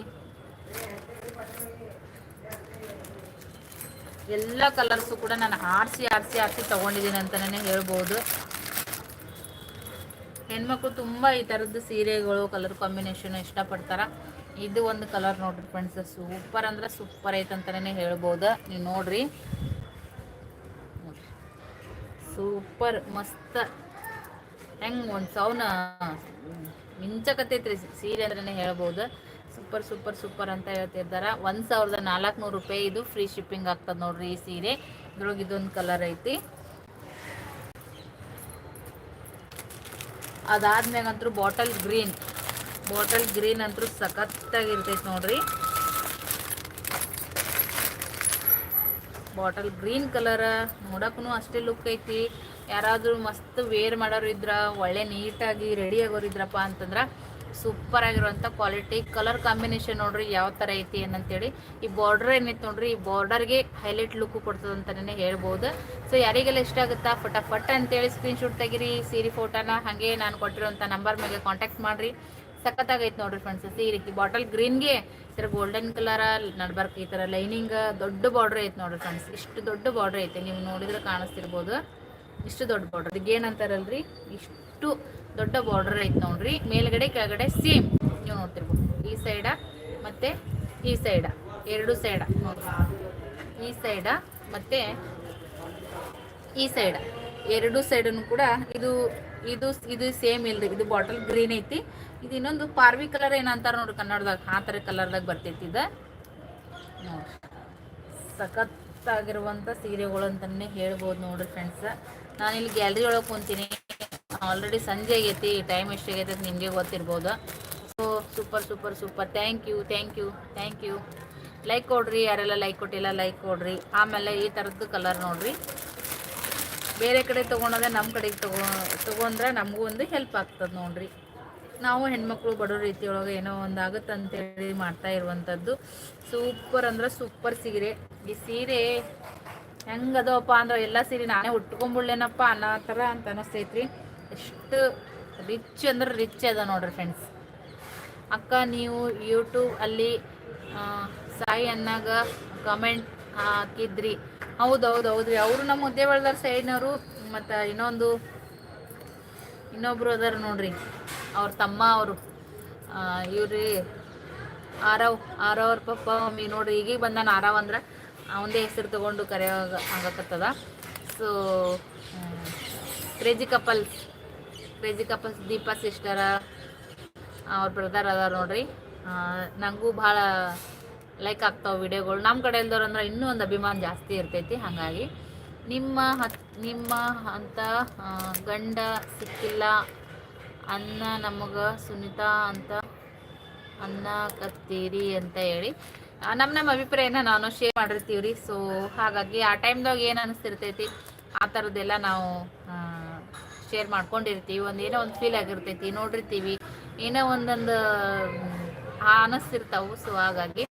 A: ಎಲ್ಲ ಕಲರ್ಸು ಕೂಡ ನಾನು ಆರಿಸಿ ಆರಿಸಿ ಆರಿಸಿ ತಗೊಂಡಿದ್ದೀನಿ ಅಂತಾನೆ ಹೇಳ್ಬೋದು. ಹೆಣ್ಮಕ್ಳು ತುಂಬ ಈ ಥರದ್ದು ಸೀರೆಗಳು ಕಲರ್ ಕಾಂಬಿನೇಷನ್ ಇಷ್ಟಪಡ್ತಾರ. ಇದು ಒಂದು ಕಲರ್ ನೋಡ್ರಿ ಫ್ರೆಂಡ್ಸ್ ಸೂಪರ್ ಅಂದ್ರೆ ಸೂಪರ್ ಐತೆ ಅಂತಾನೆ ಹೇಳ್ಬೋದು. ನೀವು ನೋಡ್ರಿ. ಸೂಪರ್ ಮಸ್ತ್. ಹೆಂಗ್ ಒಂದು ಸೌನ ಮಿಂಚಕತ್ತೈತ್ರಿ ಸೀರೆ ಅಂದ್ರೆ ಹೇಳ್ಬೋದು. ಸೂಪರ್ ಸೂಪರ್ ಸೂಪರ್ ಅಂತ ಹೇಳ್ತಿದ್ದಾರೆ ಒಂದ್ ಸಾವಿರದ ನಾಲ್ಕುನೂರು ರೂಪಾಯಿ ಇದು ಫ್ರೀ ಶಿಪ್ಪಿಂಗ್ ಆಗ್ತದ ನೋಡ್ರಿ ಈ ಸೀರೆ. ಇದ್ರೊಳಗೆ ಇದೊಂದು ಕಲರ್ ಐತಿ. ಅದಾದ್ಮ್ಯಾಗಂತೂ ಬಾಟಲ್ ಗ್ರೀನ್ ಬಾಟಲ್ ಗ್ರೀನ್ ಅಂತೂ ಸಖತ್ತಾಗಿರ್ತೈತೆ ನೋಡ್ರಿ. ಬಾಟಲ್ ಗ್ರೀನ್ ಕಲರ್ ನೋಡಕ್ಕೂ ಅಷ್ಟೇ ಲುಕ್ ಐತಿ. ಯಾರಾದರೂ ಮಸ್ತ್ ವೇರ್ ಮಾಡೋರು ಇದ್ರ, ಒಳ್ಳೆ ನೀಟಾಗಿ ರೆಡಿ ಆಗೋರಿದ್ರಪ್ಪ ಅಂತಂದ್ರೆ ಸೂಪರ್ ಆಗಿರುವಂಥ ಕ್ವಾಲಿಟಿ ಕಲರ್ ಕಾಂಬಿನೇಷನ್ ನೋಡ್ರಿ ಯಾವ ಥರ ಐತಿ ಏನಂತೇಳಿ. ಈ ಬಾರ್ಡರ್ ಏನೈತೆ ನೋಡ್ರಿ, ಈ ಬಾರ್ಡರ್ಗೆ ಹೈಲೈಟ್ ಲುಕ್ ಕೊಡ್ತದೆ ಅಂತಲೇ ಹೇಳ್ಬೋದು. ಸೊ ಯಾರಿಗೆಲ್ಲ ಇಷ್ಟ ಆಗುತ್ತಾ ಫಟಾಫಟ್ ಅಂತೇಳಿ ಸ್ಕ್ರೀನ್ಶಾಟ್ ತೆಗಿರಿ, ಸೀರೆ ಫೋಟೋನ ಹಾಗೆ ನಾನು ಕೊಟ್ಟಿರೋಂಥ ನಂಬರ್ ಮೇಲೆ ಕಾಂಟ್ಯಾಕ್ಟ್ ಮಾಡಿರಿ. ಸಖತ್ತಾಗೈತೆ ನೋಡ್ರಿ ಫ್ರೆಂಡ್ಸ್ ಸೀರೆ ಬಾಟಲ್ ಗ್ರೀನ್ಗೆ ಈ ಗೋಲ್ಡನ್ ಕಲರ ನಡ್ಬರ್ಕ್ ಈ ಥರ ಲೈನಿಂಗ್ ದೊಡ್ಡ ಬಾರ್ಡ್ರ್ ಐತೆ ನೋಡ್ರಿ ಫ್ರೆಂಡ್ಸ್ ಇಷ್ಟು ದೊಡ್ಡ ಬಾರ್ಡ್ರ್ ಐತೆ. ನೀವು ನೋಡಿದ್ರೆ ಕಾಣಿಸ್ತಿರ್ಬೋದು. ಇಷ್ಟು ದೊಡ್ಡ ಬಾರ್ಡ್ರ್ ಇದಕ್ಕೆ ಏನಂತಾರಲ್ರಿ ಇಷ್ಟು ದೊಡ್ಡ ಬಾರ್ಡರ್ ಐತೆ ನೋಡ್ರಿ. ಮೇಲ್ಗಡೆ, ಕೆಳಗಡೆ ಸೇಮ್ ನೀವು ನೋಡ್ತಿರ್ಬೋದು. ಈ ಸೈಡ ಮತ್ತು ಈ ಸೈಡ ಎರಡು ಸೈಡ ಈ ಸೈಡ ಮತ್ತು ಈ ಸೈಡ ಎರಡು ಸೈಡನ್ನು ಕೂಡ ಇದು ಇದು ಇದು ಸೇಮ್ ಇಲ್ರಿ. ಇದು ಬಾಟಲ್ ಗ್ರೀನ್ ಐತಿ. ಇದು ಇನ್ನೊಂದು ಪಾರ್ವಿ ಕಲರ್ ಏನಂತಾರ ನೋಡ್ರಿ ಕನ್ನಡದಾಗ, ಆ ಥರ ಕಲರ್ದಾಗ ಬರ್ತೈತಿ ಇದು. ನೋಡ್ರಿ ಸಖತ್ತಾಗಿರುವಂಥ ಸೀರೆಗಳು ಅಂತಲೇ ಹೇಳ್ಬೋದು ನೋಡ್ರಿ ಫ್ರೆಂಡ್ಸ್ ನಾನಿಲ್ಲಿ ಗ್ಯಾಲ್ರಿ ಒಳಗೆ ಕುಂತೀನಿ. ಆಲ್ರೆಡಿ ಸಂಜೆ ಆಗೈತಿ ಟೈಮ್ ಎಷ್ಟಾಗೈತೆ ನಿಮಗೆ ಗೊತ್ತಿರ್ಬೋದು. So super super super thank you thank you thank you like ಕೊಡ್ರಿ, ಯಾರೆಲ್ಲ ಲೈಕ್ ಕೊಟ್ಟಿಲ್ಲ ಲೈಕ್ ಕೊಡ್ರಿ. ಆಮೇಲೆ ಈ ಥರದ್ದು ಕಲರ್ ನೋಡ್ರಿ. ಬೇರೆ ಕಡೆ ತೊಗೊಳೋದೆ ನಮ್ಮ ಕಡೆಗೆ ತಗೋ ತೊಗೊಂಡ್ರೆ ನಮಗೂ ಒಂದು ಹೆಲ್ಪ್ ಆಗ್ತದೆ ನೋಡ್ರಿ. ನಾವು ಹೆಣ್ಮಕ್ಳು ಬಡೋ ರೀತಿಯೊಳಗೆ ಏನೋ ಒಂದು ಆಗುತ್ತೆ ಅಂತೇಳಿ ಮಾಡ್ತಾ ಇರುವಂಥದ್ದು ಸೂಪರ್ ಅಂದ್ರೆ ಸೂಪರ್ ಸೀರೆ. ಈ ಸೀರೆ ಹೆಂಗದವಪ್ಪ ಅಂದ್ರೆ ಎಲ್ಲ ಸೀರೆ ನಾನೇ ಉಟ್ಕೊಂಬಿಡ್ಲೇನಪ್ಪ ಅನ್ನೋ ಥರ ಅಂತ ಅನ್ನಿಸ್ತೈತ್ರಿ ಎಷ್ಟು ರಿಚ್ ಅಂದ್ರೆ ರಿಚ್ ಅದ ನೋಡ್ರಿ ಫ್ರೆಂಡ್ಸ್ ಅಕ್ಕ, ನೀವು ಯೂಟ್ಯೂಬ್ ಅಲ್ಲಿ ಸಾಯಿ ಅನ್ನಾಗ ಕಮೆಂಟ್ ಹಾಕಿದ್ರಿ. ಹೌದು ಹೌದು, ಹೌದ್ರಿ. ಅವರು ನಮ್ಮ ಬೆಳೆದಾರ ಸೈಡ್ನವರು, ಮತ್ತು ಇನ್ನೊಂದು ಇನ್ನೊಬ್ರು ಅದಾರ ನೋಡ್ರಿ. ಅವ್ರ ತಮ್ಮ, ಅವರು ಇವ್ರಿ ಆರವ್ ಆರವ್ ಅವ್ರ ಪಪ್ಪ ಮಮ್ಮಿ ನೋಡ್ರಿ, ಈಗೀಗ ಬಂದಾನ ಆರವ್ ಅಂದ್ರೆ ಅವಂದೇ ಹೆಸರು ತಗೊಂಡು ಕರೆ ಆಗಕತ್ತದ. So crazy couples crazy couples Deepa sister ಅವ್ರ ಬ್ರದರ್ ಅದಾರ ನೋಡ್ರಿ. ನಂಗೂ ಭಾಳ ಲೈಕ್ ಆಗ್ತಾವೆ ವಿಡಿಯೋಗಳು. ನಮ್ಮ ಕಡೆ ಇಲ್ದವ್ರು ಅಂದ್ರೆ ಇನ್ನೂ ಒಂದು ಅಭಿಮಾನ ಜಾಸ್ತಿ ಇರ್ತೈತಿ, ಹಾಗಾಗಿ. ನಿಮ್ಮ ಹತ್, ನಿಮ್ಮ ಅಂತ ಗಂಡ ಸಿಕ್ಕಿಲ್ಲ ಅನ್ನ ನಮಗೆ ಸುನಿತಾ ಅಂತ ಅನ್ನಕತ್ತೀರಿ ಅಂತ ಹೇಳಿ. ನಮ್ಮ ನಮ್ಮ ಅಭಿಪ್ರಾಯನ ನಾನು ಶೇರ್ ಮಾಡಿರ್ತೀವಿ ರೀ ಸೊ ಹಾಗಾಗಿ ಆ ಟೈಮ್ದಾಗ ಏನು ಅನಿಸ್ತಿರ್ತೈತಿ? ಆ ಥರದ್ದೆಲ್ಲ ನಾವು ಶೇರ್ ಮಾಡ್ಕೊಂಡಿರ್ತೀವಿ. ಒಂದು ಏನೋ ಒಂದು ಫೀಲ್ ಆಗಿರ್ತೈತಿ. ನೋಡಿರ್ತೀವಿ. ಏನೋ ಒಂದೊಂದು ಅನಿಸ್ತಿರ್ತಾವೆ ಸೊ ಹಾಗಾಗಿ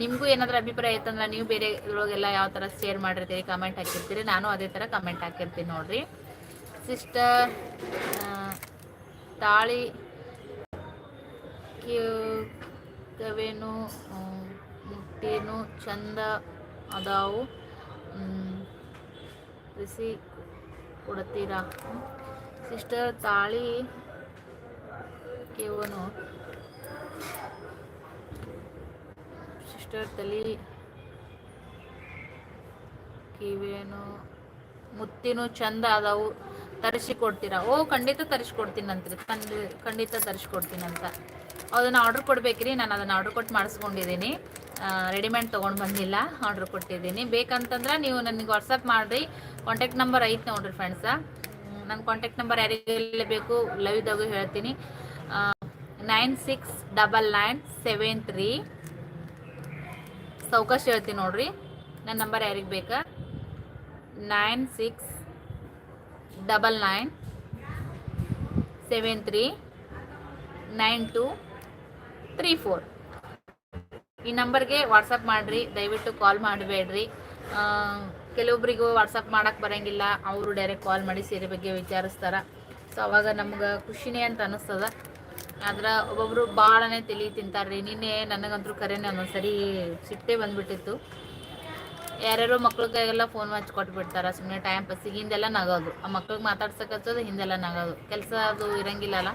A: ನಿಮಗೂ ಏನಾದರೂ ಅಭಿಪ್ರಾಯ ಇತ್ತಂದ್ರೆ ನೀವು ಬೇರೆ ಇದ್ರೊಳಗೆಲ್ಲ ಯಾವ ಥರ ಶೇರ್ ಮಾಡಿರ್ತೀರಿ ಕಮೆಂಟ್ ಹಾಕಿರ್ತೀರಿ, ನಾನು ಅದೇ ಥರ ಕಮೆಂಟ್ ಹಾಕಿರ್ತೀನಿ ನೋಡ್ರಿ. ಸಿಸ್ಟರ್ ತಾಳಿ ಕವೇನು ಮುಟ್ಟೇನು, ಚಂದ ಅದಾವು. ಬಿಸಿ ಕೊಡ್ತೀರಾ? ಸಿಸ್ಟರ್ ತಾಳಿ, ಕೇವನು. ಸಿಸ್ಟರ್ ಕಿವೇನು ಮುತ್ತಿನು ಚಂದ ಅದಾವು ತರಿಸಿ ಕೊಡ್ತೀರಾ ಓ, ಖಂಡಿತ ತರಿಸ್ಕೊಡ್ತೀನಂತ್ರಿ. ಖಂಡಿ ಖಂಡಿತ ತರಿಸ್ಕೊಡ್ತೀನಂತ. ಅದನ್ನು ಆರ್ಡ್ರ್ ಕೊಡ್ಬೇಕ್ರಿ, ನಾನು ಅದನ್ನು ಆರ್ಡ್ರ್ ಕೊಟ್ಟು ಮಾಡಿಸ್ಕೊಂಡಿದ್ದೀನಿ. ರೆಡಿಮೇಡ್ ತೊಗೊಂಡು ಬಂದಿಲ್ಲ ಆರ್ಡ್ರ್ ಕೊಟ್ಟಿದ್ದೀನಿ. ಬೇಕಂತಂದ್ರೆ ನೀವು ನನಗೆ ವಾಟ್ಸಪ್ ಮಾಡಿರಿ. ಕಾಂಟ್ಯಾಕ್ಟ್ ನಂಬರ್ ಐತೆ ನೋಡ್ರಿ ಫ್ರೆಂಡ್ಸ ನನ್ನ ಕಾಂಟ್ಯಾಕ್ಟ್ ನಂಬರ್ ಯಾರಿಗೆ ಬೇಕು ಲೈವ್ದಾಗೂ ಹೇಳ್ತೀನಿ. Nine six double nine seven three ಸಾವ್ಕಾಶ ಹೇಳ್ತೀನಿ ನೋಡ್ರಿ. ನನ್ನ ನಂಬರ್ ಯಾರಿಗೆ ಬೇಕಾ? Nine six double nine seven three nine two three four ಈ ನಂಬರ್ಗೆ ವಾಟ್ಸಪ್ ಮಾಡಿರಿ, ದಯವಿಟ್ಟು ಕಾಲ್ ಮಾಡಬೇಡ್ರಿ. ಕೆಲವೊಬ್ರಿಗೂ ವಾಟ್ಸಪ್ ಮಾಡೋಕ್ಕೆ ಬರೋಂಗಿಲ್ಲ, ಅವರು ಡೈರೆಕ್ಟ್ ಕಾಲ್ ಮಾಡಿ ಸೀರೆ ಬಗ್ಗೆ ವಿಚಾರಿಸ್ತಾರೆ. ಸೊ ಅವಾಗ ನಮ್ಗೆ ಖುಷಿನೇ ಅಂತ ಅನ್ನಿಸ್ತದ ಆದ್ರೆ ಒಬ್ಬೊಬ್ರು ಭಾಳನೇ ತಲೆ ತಿಂತಾರ್ರಿ. ನಿನ್ನೆ ನನಗಂತೂ ಕರೆನೆ ಒಂದೊಂದ್ಸರಿ ಸಿಟ್ಟೆ ಬಂದ್ಬಿಟ್ಟಿತ್ತು. ಯಾರ್ಯಾರೋ ಮಕ್ಳ ಕೈಗೆಲ್ಲ ಫೋನ್ ಹಚ್ಚಿ ಕೊಟ್ಬಿಡ್ತಾರೆ. ಸುಮ್ಮನೆ ಟೈಮ್ ಪಾಸಿಗೆ ಹಿಂದೆಲ್ಲ ನಗೋದು. ಆ ಮಕ್ಳಿಗೆ ಮಾತಾಡ್ಸಕತ್ತೋದು ಹಿಂದೆಲ್ಲ ನಗೋದು. ಕೆಲಸ ಅದು ಇರಂಗಿಲ್ಲಲ್ಲ.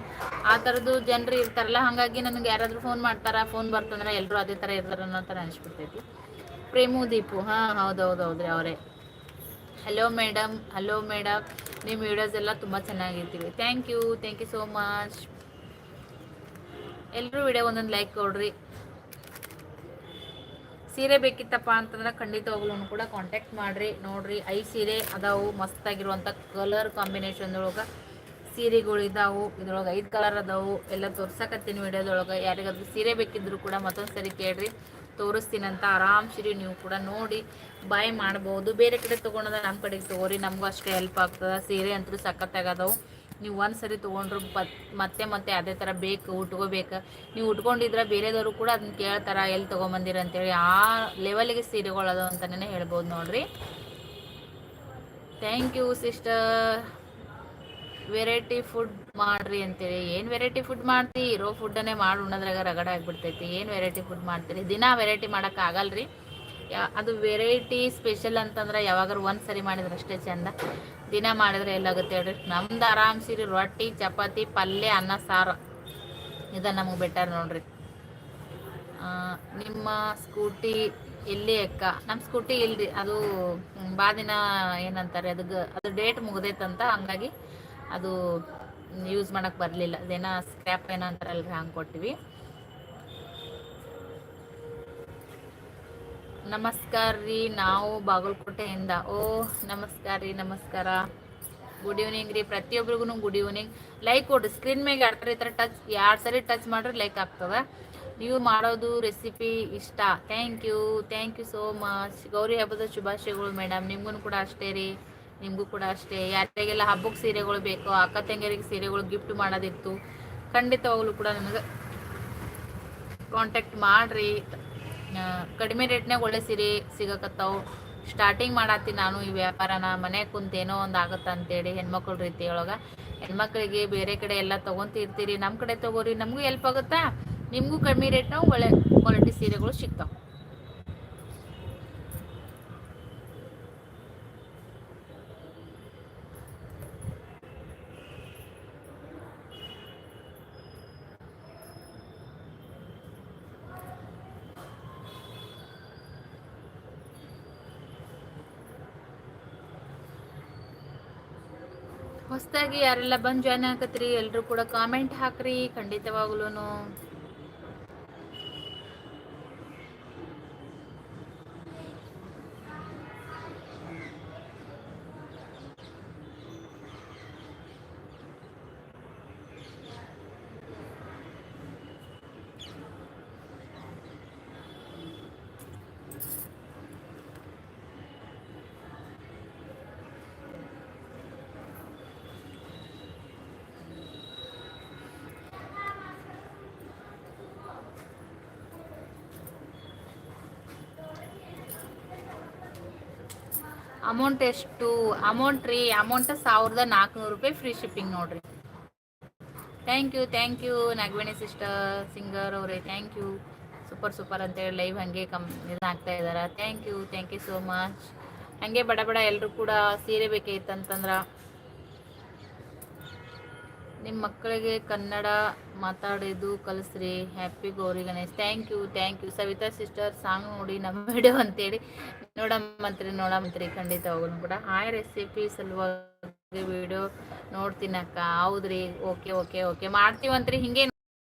A: ಆ ಥರದ್ದು ಜನರು ಇರ್ತಾರಲ್ಲ, ಹಾಗಾಗಿ ನನಗೆ ಯಾರಾದರೂ ಫೋನ್ ಮಾಡ್ತಾರ ಫೋನ್ ಬರ್ತಂದ್ರೆ ಎಲ್ಲರೂ ಅದೇ ಥರ ಇರ್ತಾರೆ ಅನ್ನೋ ಥರ ಅನಿಸ್ಬಿಡ್ತೈತಿ. ಪ್ರೇಮು, ದೀಪು, ಹಾಂ ಹೌದು ಹೌದು ಅವರೇ. ಹಲೋ ಮೇಡಮ್ ಹಲೋ ಮೇಡಮ್ ನಿಮ್ಮ ವಿಡಿಯೋಸ್ ಎಲ್ಲ ತುಂಬ ಚೆನ್ನಾಗಿರ್ತೀವಿ thank you thank you so much ಎಲ್ಲರೂ ವಿಡಿಯೋ ಒಂದೊಂದು ಲೈಕ್ ಕೊಡ್ರಿ. ಸೀರೆ ಬೇಕಿತ್ತಪ್ಪ ಅಂತಂದ್ರೆ ಖಂಡಿತವಾಗ್ಲೂ ಕೂಡ ಕಾಂಟ್ಯಾಕ್ಟ್ ಮಾಡಿರಿ, ನೋಡ್ರಿ. ಐ ಸೀರೆ ಅದಾವು ಮಸ್ತಾಗಿರುವಂಥ ಕಲರ್ ಕಾಂಬಿನೇಷನ್ ಒಳಗೆ ಸೀರೆಗಳು ಇದಾವು. ಇದ್ರೊಳಗೆ ಐದು ಕಲರ್ ಅದಾವು. ಎಲ್ಲ ತೋರ್ಸಕತ್ತೀನಿ ವಿಡಿಯೋದೊಳಗೆ. ಯಾರಿಗಾದ್ರೂ ಸೀರೆ ಬೇಕಿದ್ರು ಕೂಡ ಮತ್ತೊಂದು ಸರಿ ಕೇಳ್ರಿ. ತೋರಿಸ್ತೀನಂತ ಆರಾಮ್ ಸಿರಿ ನೀವು ಕೂಡ ನೋಡಿ ಬಾಯ್ ಮಾಡ್ಬೋದು. ಬೇರೆ ಕಡೆ ತೊಗೊಂಡ್ರೆ ನಮ್ಮ ಕಡೆಗೆ ತೋರಿ ನಮಗೂ ಅಷ್ಟೇ ಹೆಲ್ಪ್ ಆಗ್ತದೆ. ಸೀರೆ ಅಂತೂ ಸಖತ್ತಾಗದವು ನೀವು ಒಂದು ಸರಿ ತೊಗೊಂಡ್ರು ಮತ್ತೆ ಮತ್ತೆ ಅದೇ ಥರ ಬೇಕು, ಉಟ್ಕೋಬೇಕು. ನೀವು ಉಟ್ಕೊಂಡಿದ್ರೆ ಬೇರೆದವರು ಕೂಡ ಅದನ್ನ ಕೇಳ್ತಾರ ಎಲ್ಲಿ ತೊಗೊಂಬಂದಿರ ಅಂತೇಳಿ. ಆ ಲೆವೆಲಿಗೆ ಸೀರೆಗಳದು ಅಂತಲೇ ಹೇಳ್ಬೋದು ನೋಡ್ರಿ. Thank you sister variety food ಮಾಡ್ರಿ ಅಂತೇಳಿ. ಏನು ವೆರೈಟಿ ಫುಡ್ ಮಾಡ್ತಿ? ಇರೋ ಫುಡ್ಡನ್ನೇ ಮಾಡಿ ಉಣ್ಣೋದ್ರಾಗ ರಗಡ ಆಗಿಬಿಡ್ತೈತಿ. ಏನು ವೆರೈಟಿ ಫುಡ್ ಮಾಡ್ತೀರಿ? ದಿನ ವೆರೈಟಿ ಮಾಡೋಕ್ಕಾಗಲ್ಲ ಆಗಲ್ರಿ. ಅದು ವೆರೈಟಿ ಸ್ಪೆಷಲ್ ಅಂತಂದ್ರೆ ಯಾವಾಗಾರು ಒಂದು ಸರಿ ಮಾಡಿದ್ರೆ ಅಷ್ಟೇ ಚಂದ. ದಿನ ಮಾಡಿದ್ರೆ ಎಲ್ಲಾಗುತ್ತೆ ಹೇಳ್ರಿ. ನಮ್ದು ಆರಾಮ್ ಸಿರಿ ರೊಟ್ಟಿ, ಚಪಾತಿ, ಪಲ್ಯ, ಅನ್ನ, ಸಾರು. ಇದ ನಮಗೆ ಬೆಟರ್ ನೋಡ್ರಿ. ನಿಮ್ಮ ಸ್ಕೂಟಿ ಎಲ್ಲಿ ಅಕ್ಕ? ನಮ್ಮ ಸ್ಕೂಟಿ ಇಲ್ರಿ, ಅದು ಭಾಳ ದಿನ ಏನಂತಾರೆ ಅದು ಅದು ಡೇಟ್ ಮುಗ್ದೈತಂತ ಹಂಗಾಗಿ ಅದು ಯೂಸ್ ಮಾಡೋಕೆ ಬರಲಿಲ್ಲ. ಅದೇನೋ ಸ್ಕ್ರ್ಯಾಪ್ ಏನೋ ಅಂತಾರಲ್ರಿ ಹಂಗೆ ಕೊಟ್ಟಿವಿ. ನಮಸ್ಕಾರ ರೀ, ನಾವು ಬಾಗಲಕೋಟೆಯಿಂದ. ಓ, ನಮಸ್ಕಾರ ರೀ, ನಮಸ್ಕಾರ. ಗುಡ್ ಈವ್ನಿಂಗ್ ರೀ ಪ್ರತಿಯೊಬ್ರಿಗೂ ಗುಡ್ ಈವ್ನಿಂಗ್ ಲೈಕ್ ಕೊಡ್ರಿ ಸ್ಕ್ರೀನ್ ಮೇಲೆ ಎರಡು ಥರ ಈ ಥರ ಟಚ್ ಎರಡು ಸರಿ ಟಚ್ ಮಾಡ್ರೆ ಲೈಕ್ ಆಗ್ತದೆ. ನೀವು ಮಾಡೋದು ರೆಸಿಪಿ ಇಷ್ಟ. Thank you thank you so much Gauri ಹಬ್ಬದ ಶುಭಾಶಯಗಳು ಮೇಡಮ್ ನಿಮ್ಗೂ ಕೂಡ ಅಷ್ಟೇ ರೀ, ನಿಮಗೂ ಕೂಡ ಅಷ್ಟೇ. ಯಾರಿಗೆಲ್ಲ ಹಬ್ಬಕ್ಕೆ ಸೀರೆಗಳು ಬೇಕೋ, ಅಕ್ಕ ತಂಗಿಯರಿಗೆ ಸೀರೆಗಳು ಗಿಫ್ಟ್ ಮಾಡೋದಿತ್ತು, ಖಂಡಿತವಾಗ್ಲೂ ಕೂಡ ನಮಗೆ ಕಾಂಟ್ಯಾಕ್ಟ್ ಮಾಡಿರಿ. ಕಡಿಮೆ ರೇಟ್ನಾಗ ಒಳ್ಳೆ ಸೀರೆ ಸಿಗಕತ್ತಾವು. ಸ್ಟಾರ್ಟಿಂಗ್ ಮಾಡತ್ತೀನಿ ನಾನು ಈ ವ್ಯಾಪಾರನ ಮನೆ ಕುಂತ ಏನೋ ಒಂದು ಆಗುತ್ತೆ ಅಂತೇಳಿ ಹೆಣ್ಮಕ್ಳ ರೀತಿ ಒಳಗೆ. ಹೆಣ್ಮಕ್ಳಿಗೆ ಬೇರೆ ಕಡೆ ಎಲ್ಲ ತೊಗೊಂತಿರ್ತೀರಿ ನಮ್ಮ ಕಡೆ ತೊಗೋರಿ, ನಮಗೂ ಹೆಲ್ಪ್ ಆಗುತ್ತಾ? ನಿಮಗೂ ಕಡಿಮೆ ರೇಟ್ನಾಗ ಒಳ್ಳೆ ಕ್ವಾಲಿಟಿ ಸೀರೆಗಳು ಸಿಗ್ತಾವೆ. ಹೊಸದಾಗಿ ಯಾರೆಲ್ಲ ಬಂದು ಜಾಯ್ನ್ ಆಗತ್ರಿ ಎಲ್ಲರೂ ಕೂಡ ಕಾಮೆಂಟ್ ಹಾಕ್ರಿ ಖಂಡಿತವಾಗ್ಲೂ ಅಮೌಂಟ್ ಎಷ್ಟು? ಅಮೌಂಟ್ ರೀ ಅಮೌಂಟ್ ಸಾವಿರದ ನಾಲ್ಕುನೂರು ರೂಪಾಯಿ ಫ್ರೀ ಶಿಪ್ಪಿಂಗ್ ನೋಡ್ರಿ. Thank you thank you Nagaveni sister singer ಅವರೇ ಥ್ಯಾಂಕ್ ಯು ಸೂಪರ್ ಸೂಪರ್ ಅಂತೇಳಿ ಲೈವ್ ಹಾಗೆ ಕಮ್ ಇದಾಗ್ತಾ ಇದ್ದಾರೆ thank you thank you so much ಹಾಗೆ ಬಡ ಬಡ ಎಲ್ಲರೂ ಕೂಡ ಸೀರೆ ಬೇಕೈತಂತಂದ್ರೆ ನಿಮ್ಮ ಮಕ್ಕಳಿಗೆ ಕನ್ನಡ ಮಾತಾಡೋದು ಕಲಿಸ್ರಿ. Happy Gauri Ganesh. Thank you thank you Savita sister song ನೋಡಿ ನಮ್ಮ ವಿಡಿಯೋ ಅಂತೇಳಿ. ನೋಡಮ್ಮಂತ್ರಿ ನೋಡಮ್ಮಂತ್ರಿ ಖಂಡಿತ ಹೋಗೋಣ ಕೂಡ ಹಾಯ್ ರೆಸಿಪಿ ಸಲುವಾಗಿ ವಿಡಿಯೋ ನೋಡ್ತೀನಕ್ಕ. ಹೌದ್ರಿ. ಓಕೆ ಓಕೆ ಓಕೆ ಮಾಡ್ತೀವಂತ್ರಿ ಹಿಂಗೆ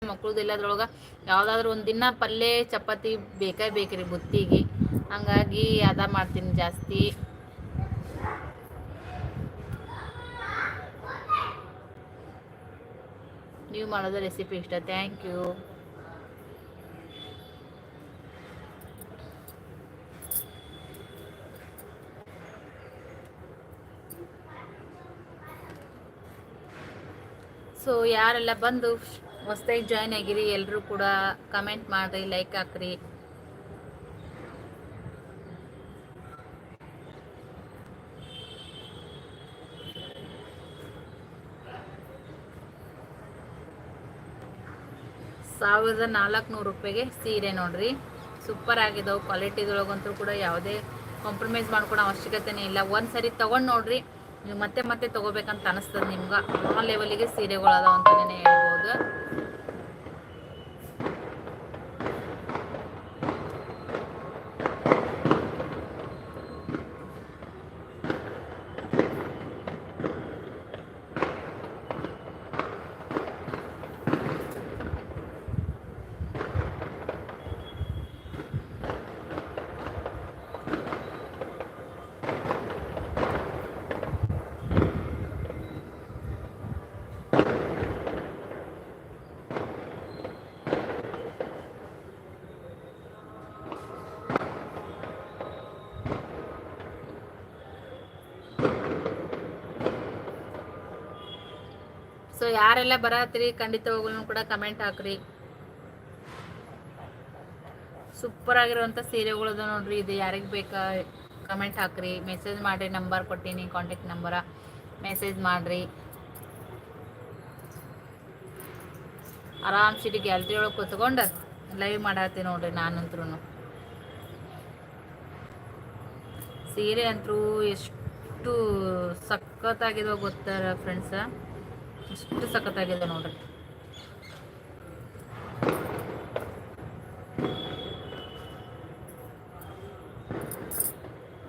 A: ಮಕ್ಕಳದ್ದು ಎಲ್ಲದ್ರೊಳಗೆ ಯಾವುದಾದ್ರೂ ಒಂದು ದಿನ ಪಲ್ಯ, ಚಪಾತಿ ಬೇಕೇ ಬೇಕ್ರಿ ಬುತ್ತಿಗೆ. ಹಂಗಾಗಿ ಅದ ಮಾಡ್ತೀನಿ ಜಾಸ್ತಿ. ನೀವು ಮಾಡೋದು ರೆಸಿಪಿ ಇಷ್ಟ. ಥ್ಯಾಂಕ್ ಯು ಸೊ ಯಾರೆಲ್ಲ ಬಂದು ಹೊಸ್ದಾಗಿ ಜಾಯ್ನ್ ಆಗಿರಿ ಎಲ್ಲರೂ ಕೂಡ ಕಮೆಂಟ್ ಮಾಡಿರಿ ಲೈಕ್ ಹಾಕ್ರಿ. ಸಾವಿರದ ನಾಲ್ಕುನೂರು ರೂಪಾಯಿಗೆ ಸೀರೆ ನೋಡ್ರಿ. ಸೂಪರ್ ಆಗಿದಾವೆ ಕ್ವಾಲಿಟಿದೊಳಗಂತೂ ಕೂಡ ಯಾವುದೇ ಕಾಂಪ್ರಮೈಸ್ ಮಾಡ್ಕೊಳೋ ಅವಶ್ಯಕತೆನೇ ಇಲ್ಲ. ಒಂದು ಸರಿ ತೊಗೊಂಡು ನೋಡ್ರಿ, ನೀವು ಮತ್ತೆ ಮತ್ತೆ ತೊಗೋಬೇಕಂತ ಅನಿಸ್ತದೆ ನಿಮ್ಗೆ. ಆ ಲೆವೆಲಿಗೆ ಸೀರೆಗಳು ಅದಾವ ಅಂತಲೇ ಹೇಳ್ಬೋದು. ಯಾರೆಲ್ಲ ಬರತ್ರಿ ಖಂಡಿತವಾಗ್ಲೂ ಕೂಡ ಕಮೆಂಟ್ ಹಾಕ್ರಿ. ಸೂಪರ್ ಆಗಿರುವಂಥ ಸೀರೆಗಳದ ನೋಡ್ರಿ. ಇದು ಯಾರಿಗೆ ಬೇಕಾ ಕಮೆಂಟ್ ಹಾಕ್ರಿ. ಮೆಸೇಜ್ ಮಾಡ್ರಿ ನಂಬರ್ ಕೊಟ್ಟೀನಿ ಕಾಂಟ್ಯಾಕ್ಟ್ ನಂಬರ ಮೆಸೇಜ್ ಮಾಡ್ರಿ. ಆರಾಮ್ ಸಿಟಿ ಗ್ಯಾಲ್ರಿ ಒಳಗೆ ಕೂತ್ಕೊಂಡು ಲೈವ್ ಮಾಡತ್ತೀನಿ ನೋಡ್ರಿ ನಾನಂತ್ರು ಸೀರೆ ಅಂತೂ ಎಷ್ಟು ಸಖತ್ತಾಗಿದೋ ಗೊತ್ತಾರ ಫ್ರೆಂಡ್ಸ ಎಷ್ಟು ಸಖತ್ತಾಗಿದೆ ನೋಡ್ರಿ.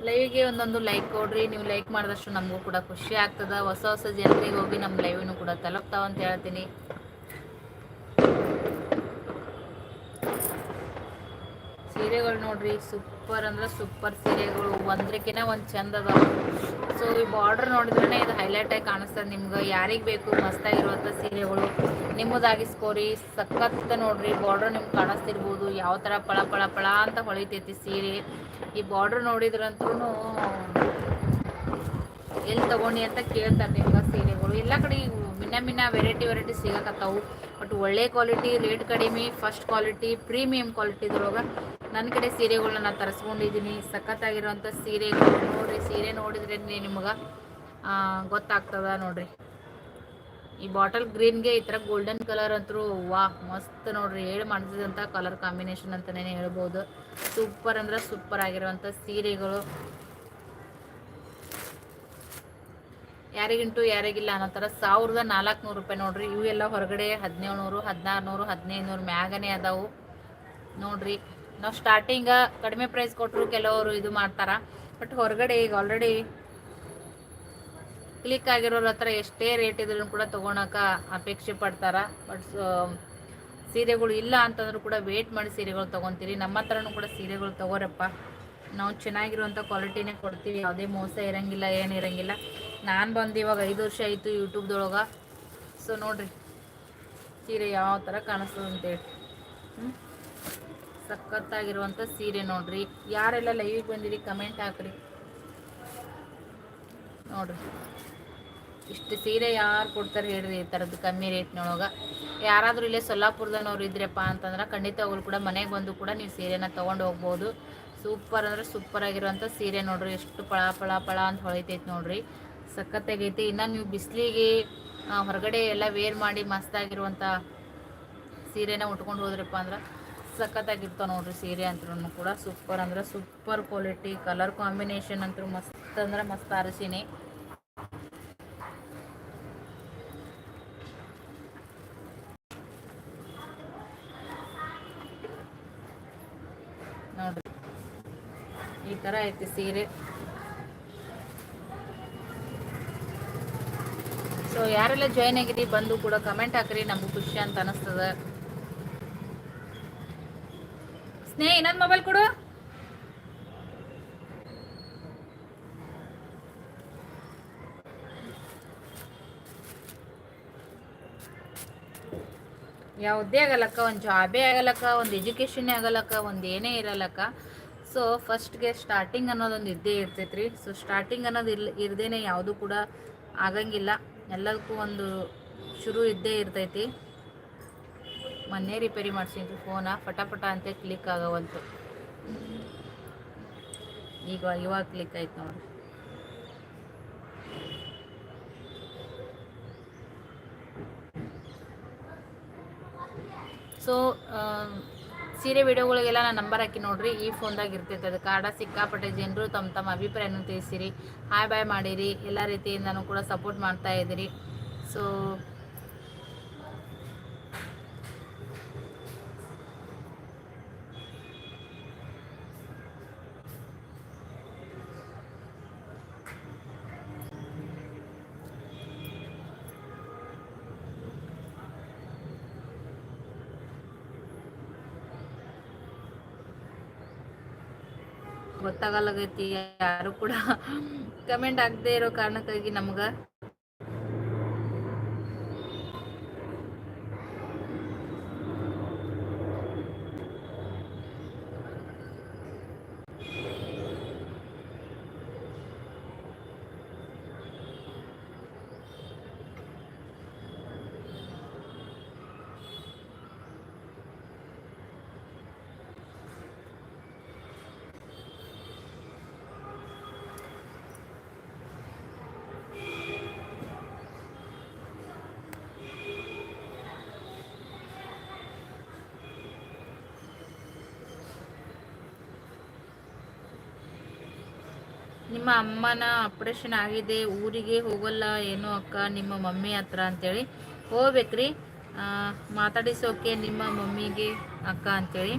A: ಲೈವ್ಗೆ ಒಂದೊಂದು ಲೈಕ್ ಕೊಡ್ರಿ. ನೀವು ಲೈಕ್ ಮಾಡಿದಷ್ಟು ನಮಗೂ ಕೂಡ ಖುಷಿ ಆಗ್ತದ. ಹೊಸ ಹೊಸ ಜನರಿಗೆ ಹೋಗಿ ನಮ್ಮ ಲೈವ್ನು ಕೂಡ ತಲುಪ್ತಾವ ಅಂತ ಹೇಳ್ತೀನಿ. ಸೀರೆಗಳು ನೋಡ್ರಿ ಸೂಪರ್ ಅಂದ್ರೆ ಸೂಪರ್ ಸೀರೆಗಳು ಒಂದ್ರಕಿನ ಒಂದು ಚಂದ ಅದ ಸೊ ಈ ಬಾರ್ಡರ್ ನೋಡಿದ್ರೆ ಇದು ಹೈಲೈಟ್ ಆಗಿ ಕಾಣಿಸ್ತದೆ ನಿಮ್ಗೆ ಯಾರಿಗೆ ಬೇಕು ಮಸ್ತಾಗಿರುವಂಥ ಸೀರೆಗಳು ನಿಮ್ಮದಾಗಿಸ್ಕೋರಿ ಸಖತ್ ನೋಡ್ರಿ. ಬಾರ್ಡರ್ ನಿಮ್ಗೆ ಕಾಣಿಸ್ತಿರ್ಬೋದು. ಯಾವ ಥರ ಪಳ ಪಳ ಪಳ ಅಂತ ಹೊಳಿತೈತಿ ಸೀರೆ. ಈ ಬಾರ್ಡರ್ ನೋಡಿದ್ರಂತೂ ಎಲ್ಲಿ ತಗೊಂಡಿ ಅಂತ ಕೇಳ್ತಾರೆ ನಿಮ್ಗೆ ಸೀರೆಗಳು. ಎಲ್ಲ ಕಡೆ ಮಿನ್ನ ಮಿನ್ನ ವೆರೈಟಿ ವೆರೈಟಿ ಸಿಗಕತ್ತಾವು. ಬಟ್ ಒಳ್ಳೆ ಕ್ವಾಲಿಟಿ, ರೇಟ್ ಕಡಿಮೆ ಫಸ್ಟ್ ಕ್ವಾಲಿಟಿ ಪ್ರೀಮಿಯಂ ಕ್ವಾಲಿಟಿದ್ರೊಳಗೆ ನನ್ನ ಕಡೆ ಸೀರೆಗಳನ್ನ ನಾನು ತರಿಸ್ಕೊಂಡಿದ್ದೀನಿ ಸಖತ್ತಾಗಿರುವಂಥ ಸೀರೆಗಳು ನೋಡಿರಿ, ಸೀರೆ ನೋಡಿದ್ರೆ ನಿಮ್ಗೆ ಗೊತ್ತಾಗ್ತದ ನೋಡಿರಿ. ಈ ಬಾಟಲ್ ಗ್ರೀನ್ಗೆ ಈ ಥರ ಗೋಲ್ಡನ್ ಕಲರ್ ಅಂತೂ ವಾ, ಮಸ್ತ್ ನೋಡ್ರಿ. ಹೇಳಿ ಮಾಡಿಸಿದಂಥ ಕಲರ್ ಕಾಂಬಿನೇಷನ್ ಅಂತಲೇ ಹೇಳ್ಬೋದು. ಸೂಪರ್ ಅಂದ್ರೆ ಸೂಪರ್ ಆಗಿರುವಂಥ ಸೀರೆಗಳು. ಯಾರಿಗಿಂಟು ಯಾರಿಗಿಲ್ಲ ಅನ್ನೋ ಥರ ಸಾವಿರದ ನಾಲ್ಕುನೂರು ರೂಪಾಯಿ ನೋಡ್ರಿ ಇವು ಎಲ್ಲ ಹೊರಗಡೆ ಹದಿನೇಳು ನೂರು ಹದಿನಾರು ನೂರು ಹದಿನೈದು ನೂರು ಮ್ಯಾಗನೇ ಅದಾವು. ನೋಡ್ರಿ, ನಾವು ಸ್ಟಾರ್ಟಿಂಗ ಕಡಿಮೆ ಪ್ರೈಸ್ ಕೊಟ್ಟರು ಕೆಲವರು ಇದು ಮಾಡ್ತಾರೆ. ಬಟ್ ಹೊರಗಡೆ ಈಗ ಆಲ್ರೆಡಿ ಕ್ಲಿಕ್ ಆಗಿರೋರ ಹತ್ರ ಎಷ್ಟೇ ರೇಟ್ ಇದ್ರೂ ಕೂಡ ತೊಗೊಳಕ ಅಪೇಕ್ಷೆ ಪಡ್ತಾರೆ. ಬಟ್ ಸೀರೆಗಳು ಇಲ್ಲ ಅಂತಂದ್ರೂ ಕೂಡ ವೇಟ್ ಮಾಡಿ ಸೀರೆಗಳು ತೊಗೊತೀರಿ. ನಮ್ಮ ಹತ್ರನೂ ಕೂಡ ಸೀರೆಗಳು ತೊಗೋರಪ್ಪ. ನಾವು ಚೆನ್ನಾಗಿರುವಂಥ ಕ್ವಾಲಿಟಿನೇ ಕೊಡ್ತೀವಿ, ಯಾವುದೇ ಮೋಸ ಇರೋಂಗಿಲ್ಲ, ಏನು ಇರೋಂಗಿಲ್ಲ. ನಾನು ಬಂದು ಇವಾಗ ಐದು ವರ್ಷ ಆಯಿತು ಯೂಟ್ಯೂಬ್ದೊಳಗೆ. ಸೊ ನೋಡಿರಿ, ಸೀರೆ ಯಾವ ಥರ ಕಾಣಿಸ್ತದೆ ಅಂತೇಳಿ ಹ್ಞೂ ಸಖತ್ತಾಗಿರುವಂಥ ಸೀರೆ ನೋಡ್ರಿ. ಯಾರೆಲ್ಲ ಲೈವಿಗೆ ಬಂದಿರಿ ಕಮೆಂಟ್ ಹಾಕ್ರಿ. ನೋಡ್ರಿ. ಇಷ್ಟು ಸೀರೆ ಯಾರು ಕೊಡ್ತಾರೆ ಹೇಳ್ರಿ, ಈ ಥರದ್ದು ಕಮ್ಮಿ ರೇಟ್ನೊಳಗೆ. ಯಾರಾದರೂ ಇಲ್ಲೇ ಸೊಲ್ಲಾಪುರದವ್ರು ಇದ್ರಪ್ಪ ಅಂತಂದ್ರೆ ಖಂಡಿತ ಅವ್ರು ಕೂಡ ಮನೆಗೆ ಬಂದು ಕೂಡ ನೀವು ಸೀರೆನ ತೊಗೊಂಡು ಹೋಗ್ಬೋದು. ಸೂಪರ್ ಅಂದರೆ ಸೂಪರ್ ಆಗಿರುವಂಥ ಸೀರೆ ನೋಡ್ರಿ. ಎಷ್ಟು ಪಳ ಪಳ ಪಳ ಅಂತ ಹೊಳಿತೈತೆ ನೋಡ್ರಿ. ಸಖತ್ತಾಗೈತಿ. ಇನ್ನು ನೀವು ಬಿಸಿಲಿಗೆ ಹೊರಗಡೆ ಎಲ್ಲ ವೇರ್ ಮಾಡಿ ಮಸ್ತಾಗಿರುವಂಥ ಸೀರೆನ ಉಟ್ಕೊಂಡು ಹೋದ್ರಪ್ಪ ಅಂದ್ರೆ ಸಖತ್ತಾಗಿರ್ತಾವೆ ನೋಡ್ರಿ ಸೀರೆ ಅಂತೂ ಕೂಡ. ಸೂಪರ್ ಅಂದ್ರೆ ಸೂಪರ್ ಕ್ವಾಲಿಟಿ ಕಲರ್ ಕಾಂಬಿನೇಷನ್ ಅಂತೂ ಮಸ್ತ್ ಅಂದ್ರೆ ಮಸ್ತ್ ಅರಸಿನಿ ನೋಡ್ರಿ ಈ ಥರ ಐತಿ ಸೀರೆ. ಸೊ ಯಾರೆಲ್ಲ ಜಾಯ್ನ್ ಆಗಿರಿ ಬಂದು ಕೂಡ ಕಮೆಂಟ್ ಹಾಕ್ರಿ, ನಮಗೂ ಖುಷಿ ಅಂತ ಅನಿಸ್ತದ. ಸ್ನೇಹ, ಇನ್ನೊಂದು ಮೊಬೈಲ್ ಕೊಡು. ಯಾವುದೇ ಆಗಲ್ಲಕ್ಕ ಒಂದು ಜಾಬೇ ಆಗಲ್ಲಕ್ಕ ಒಂದು ಎಜುಕೇಶನ್ ಆಗಲ್ಲಕ್ಕ ಒಂದು ಏನೇ ಇರಲ್ಲಕ್ಕ ಸೊ ಫಸ್ಟ್ಗೆ ಸ್ಟಾರ್ಟಿಂಗ್ ಅನ್ನೋದೊಂದು ಇದ್ದೇ ಇರ್ತೈತ್ರಿ. ಸೊ ಸ್ಟಾರ್ಟಿಂಗ್ ಅನ್ನೋದು ಇಲ್, ಇರ್ದೇನೆ ಯಾವುದೂ ಕೂಡ ಆಗಂಗಿಲ್ಲ. ಎಲ್ಲದಕ್ಕೂ ಒಂದು ಶುರು ಇದ್ದೇ ಇರ್ತೈತಿ. ಮೊನ್ನೆ ರಿಪೇರಿ ಮಾಡ್ಸಿದ್ರಿ ಫೋನ ಫಟಾಫಟ ಅಂತ ಕ್ಲಿಕ್ ಆಗವಲ್ತು. ಈಗ ಇವಾಗ ಕ್ಲಿಕ್ ಆಯ್ತು ನೋಡಿ ಸೊ ಸೀರೆ ವಿಡಿಯೋಗಳಿಗೆಲ್ಲ ನಾನು ನಂಬರ್ ಹಾಕಿ ನೋಡ್ರಿ, ಈ ಫೋನ್ದಾಗ ಇರ್ತೈತೆ ಅದು. ಕಾರ್ಡ ಸಿಕ್ಕಾಪಟ್ಟೆ ಜನರು ತಮ್ಮ ತಮ್ಮ ಅಭಿಪ್ರಾಯನೂ ತಿಳಿಸಿರಿ ಹಾಯ್ ಬಾಯ್ ಮಾಡಿರಿ. ಎಲ್ಲ ರೀತಿಯಿಂದನೂ ಕೂಡ ಸಪೋರ್ಟ್ ಮಾಡ್ತಾ ಇದ್ದೀರಿ. ಸೊ ಗೊತ್ತಾಗಲ್ಲಾಗೈತಿ ಯಾರು ಕೂಡ ಕಮೆಂಟ್ ಆಗದೆ ಇರೋ ಕಾರಣಕ್ಕಾಗಿ ನಮ್ಗೆ ನಿಮ್ಮ ಅಮ್ಮನ ಆಪ್ರೇಷನ್ ಆಗಿದೆ, ಊರಿಗೆ ಹೋಗಲ್ಲ, ಏನೋ ಅಕ್ಕ, ನಿಮ್ಮ ಮಮ್ಮಿ ಹತ್ರ ಅಂತೇಳಿ ಹೋಗ್ಬೇಕ್ರಿ. ಮಾತಾಡಿಸೋಕೆ ನಿಮ್ಮ ಮಮ್ಮಿಗೆ ಅಕ್ಕ ಅಂತೇಳಿ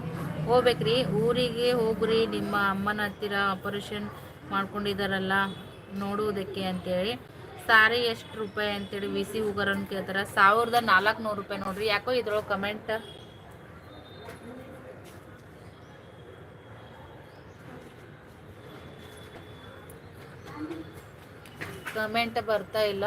A: ಹೋಗ್ಬೇಕ್ರಿ. ಊರಿಗೆ ಹೋಗ್ರಿ, ನಿಮ್ಮ ಅಮ್ಮನ ಹತ್ತಿರ ಆಪರೇಷನ್ ಮಾಡ್ಕೊಂಡಿದ್ದಾರಲ್ಲ ನೋಡುವುದಕ್ಕೆ ಅಂತೇಳಿ. ಸಾರಿ, ಎಷ್ಟು ರೂಪಾಯಿ ಅಂತೇಳಿ, ವಿ ಸಿ ಅಂತ ಕೇಳ್ತಾರೆ. ಸಾವಿರದ ನಾಲ್ಕುನೂರು ರೂಪಾಯಿ ನೋಡ್ರಿ. ಯಾಕೋ ಇದ್ರೊಳಗೆ ಕಮೆಂಟ್ ಕಮೆಂಟ್ ಬರ್ತಾ ಇಲ್ಲ.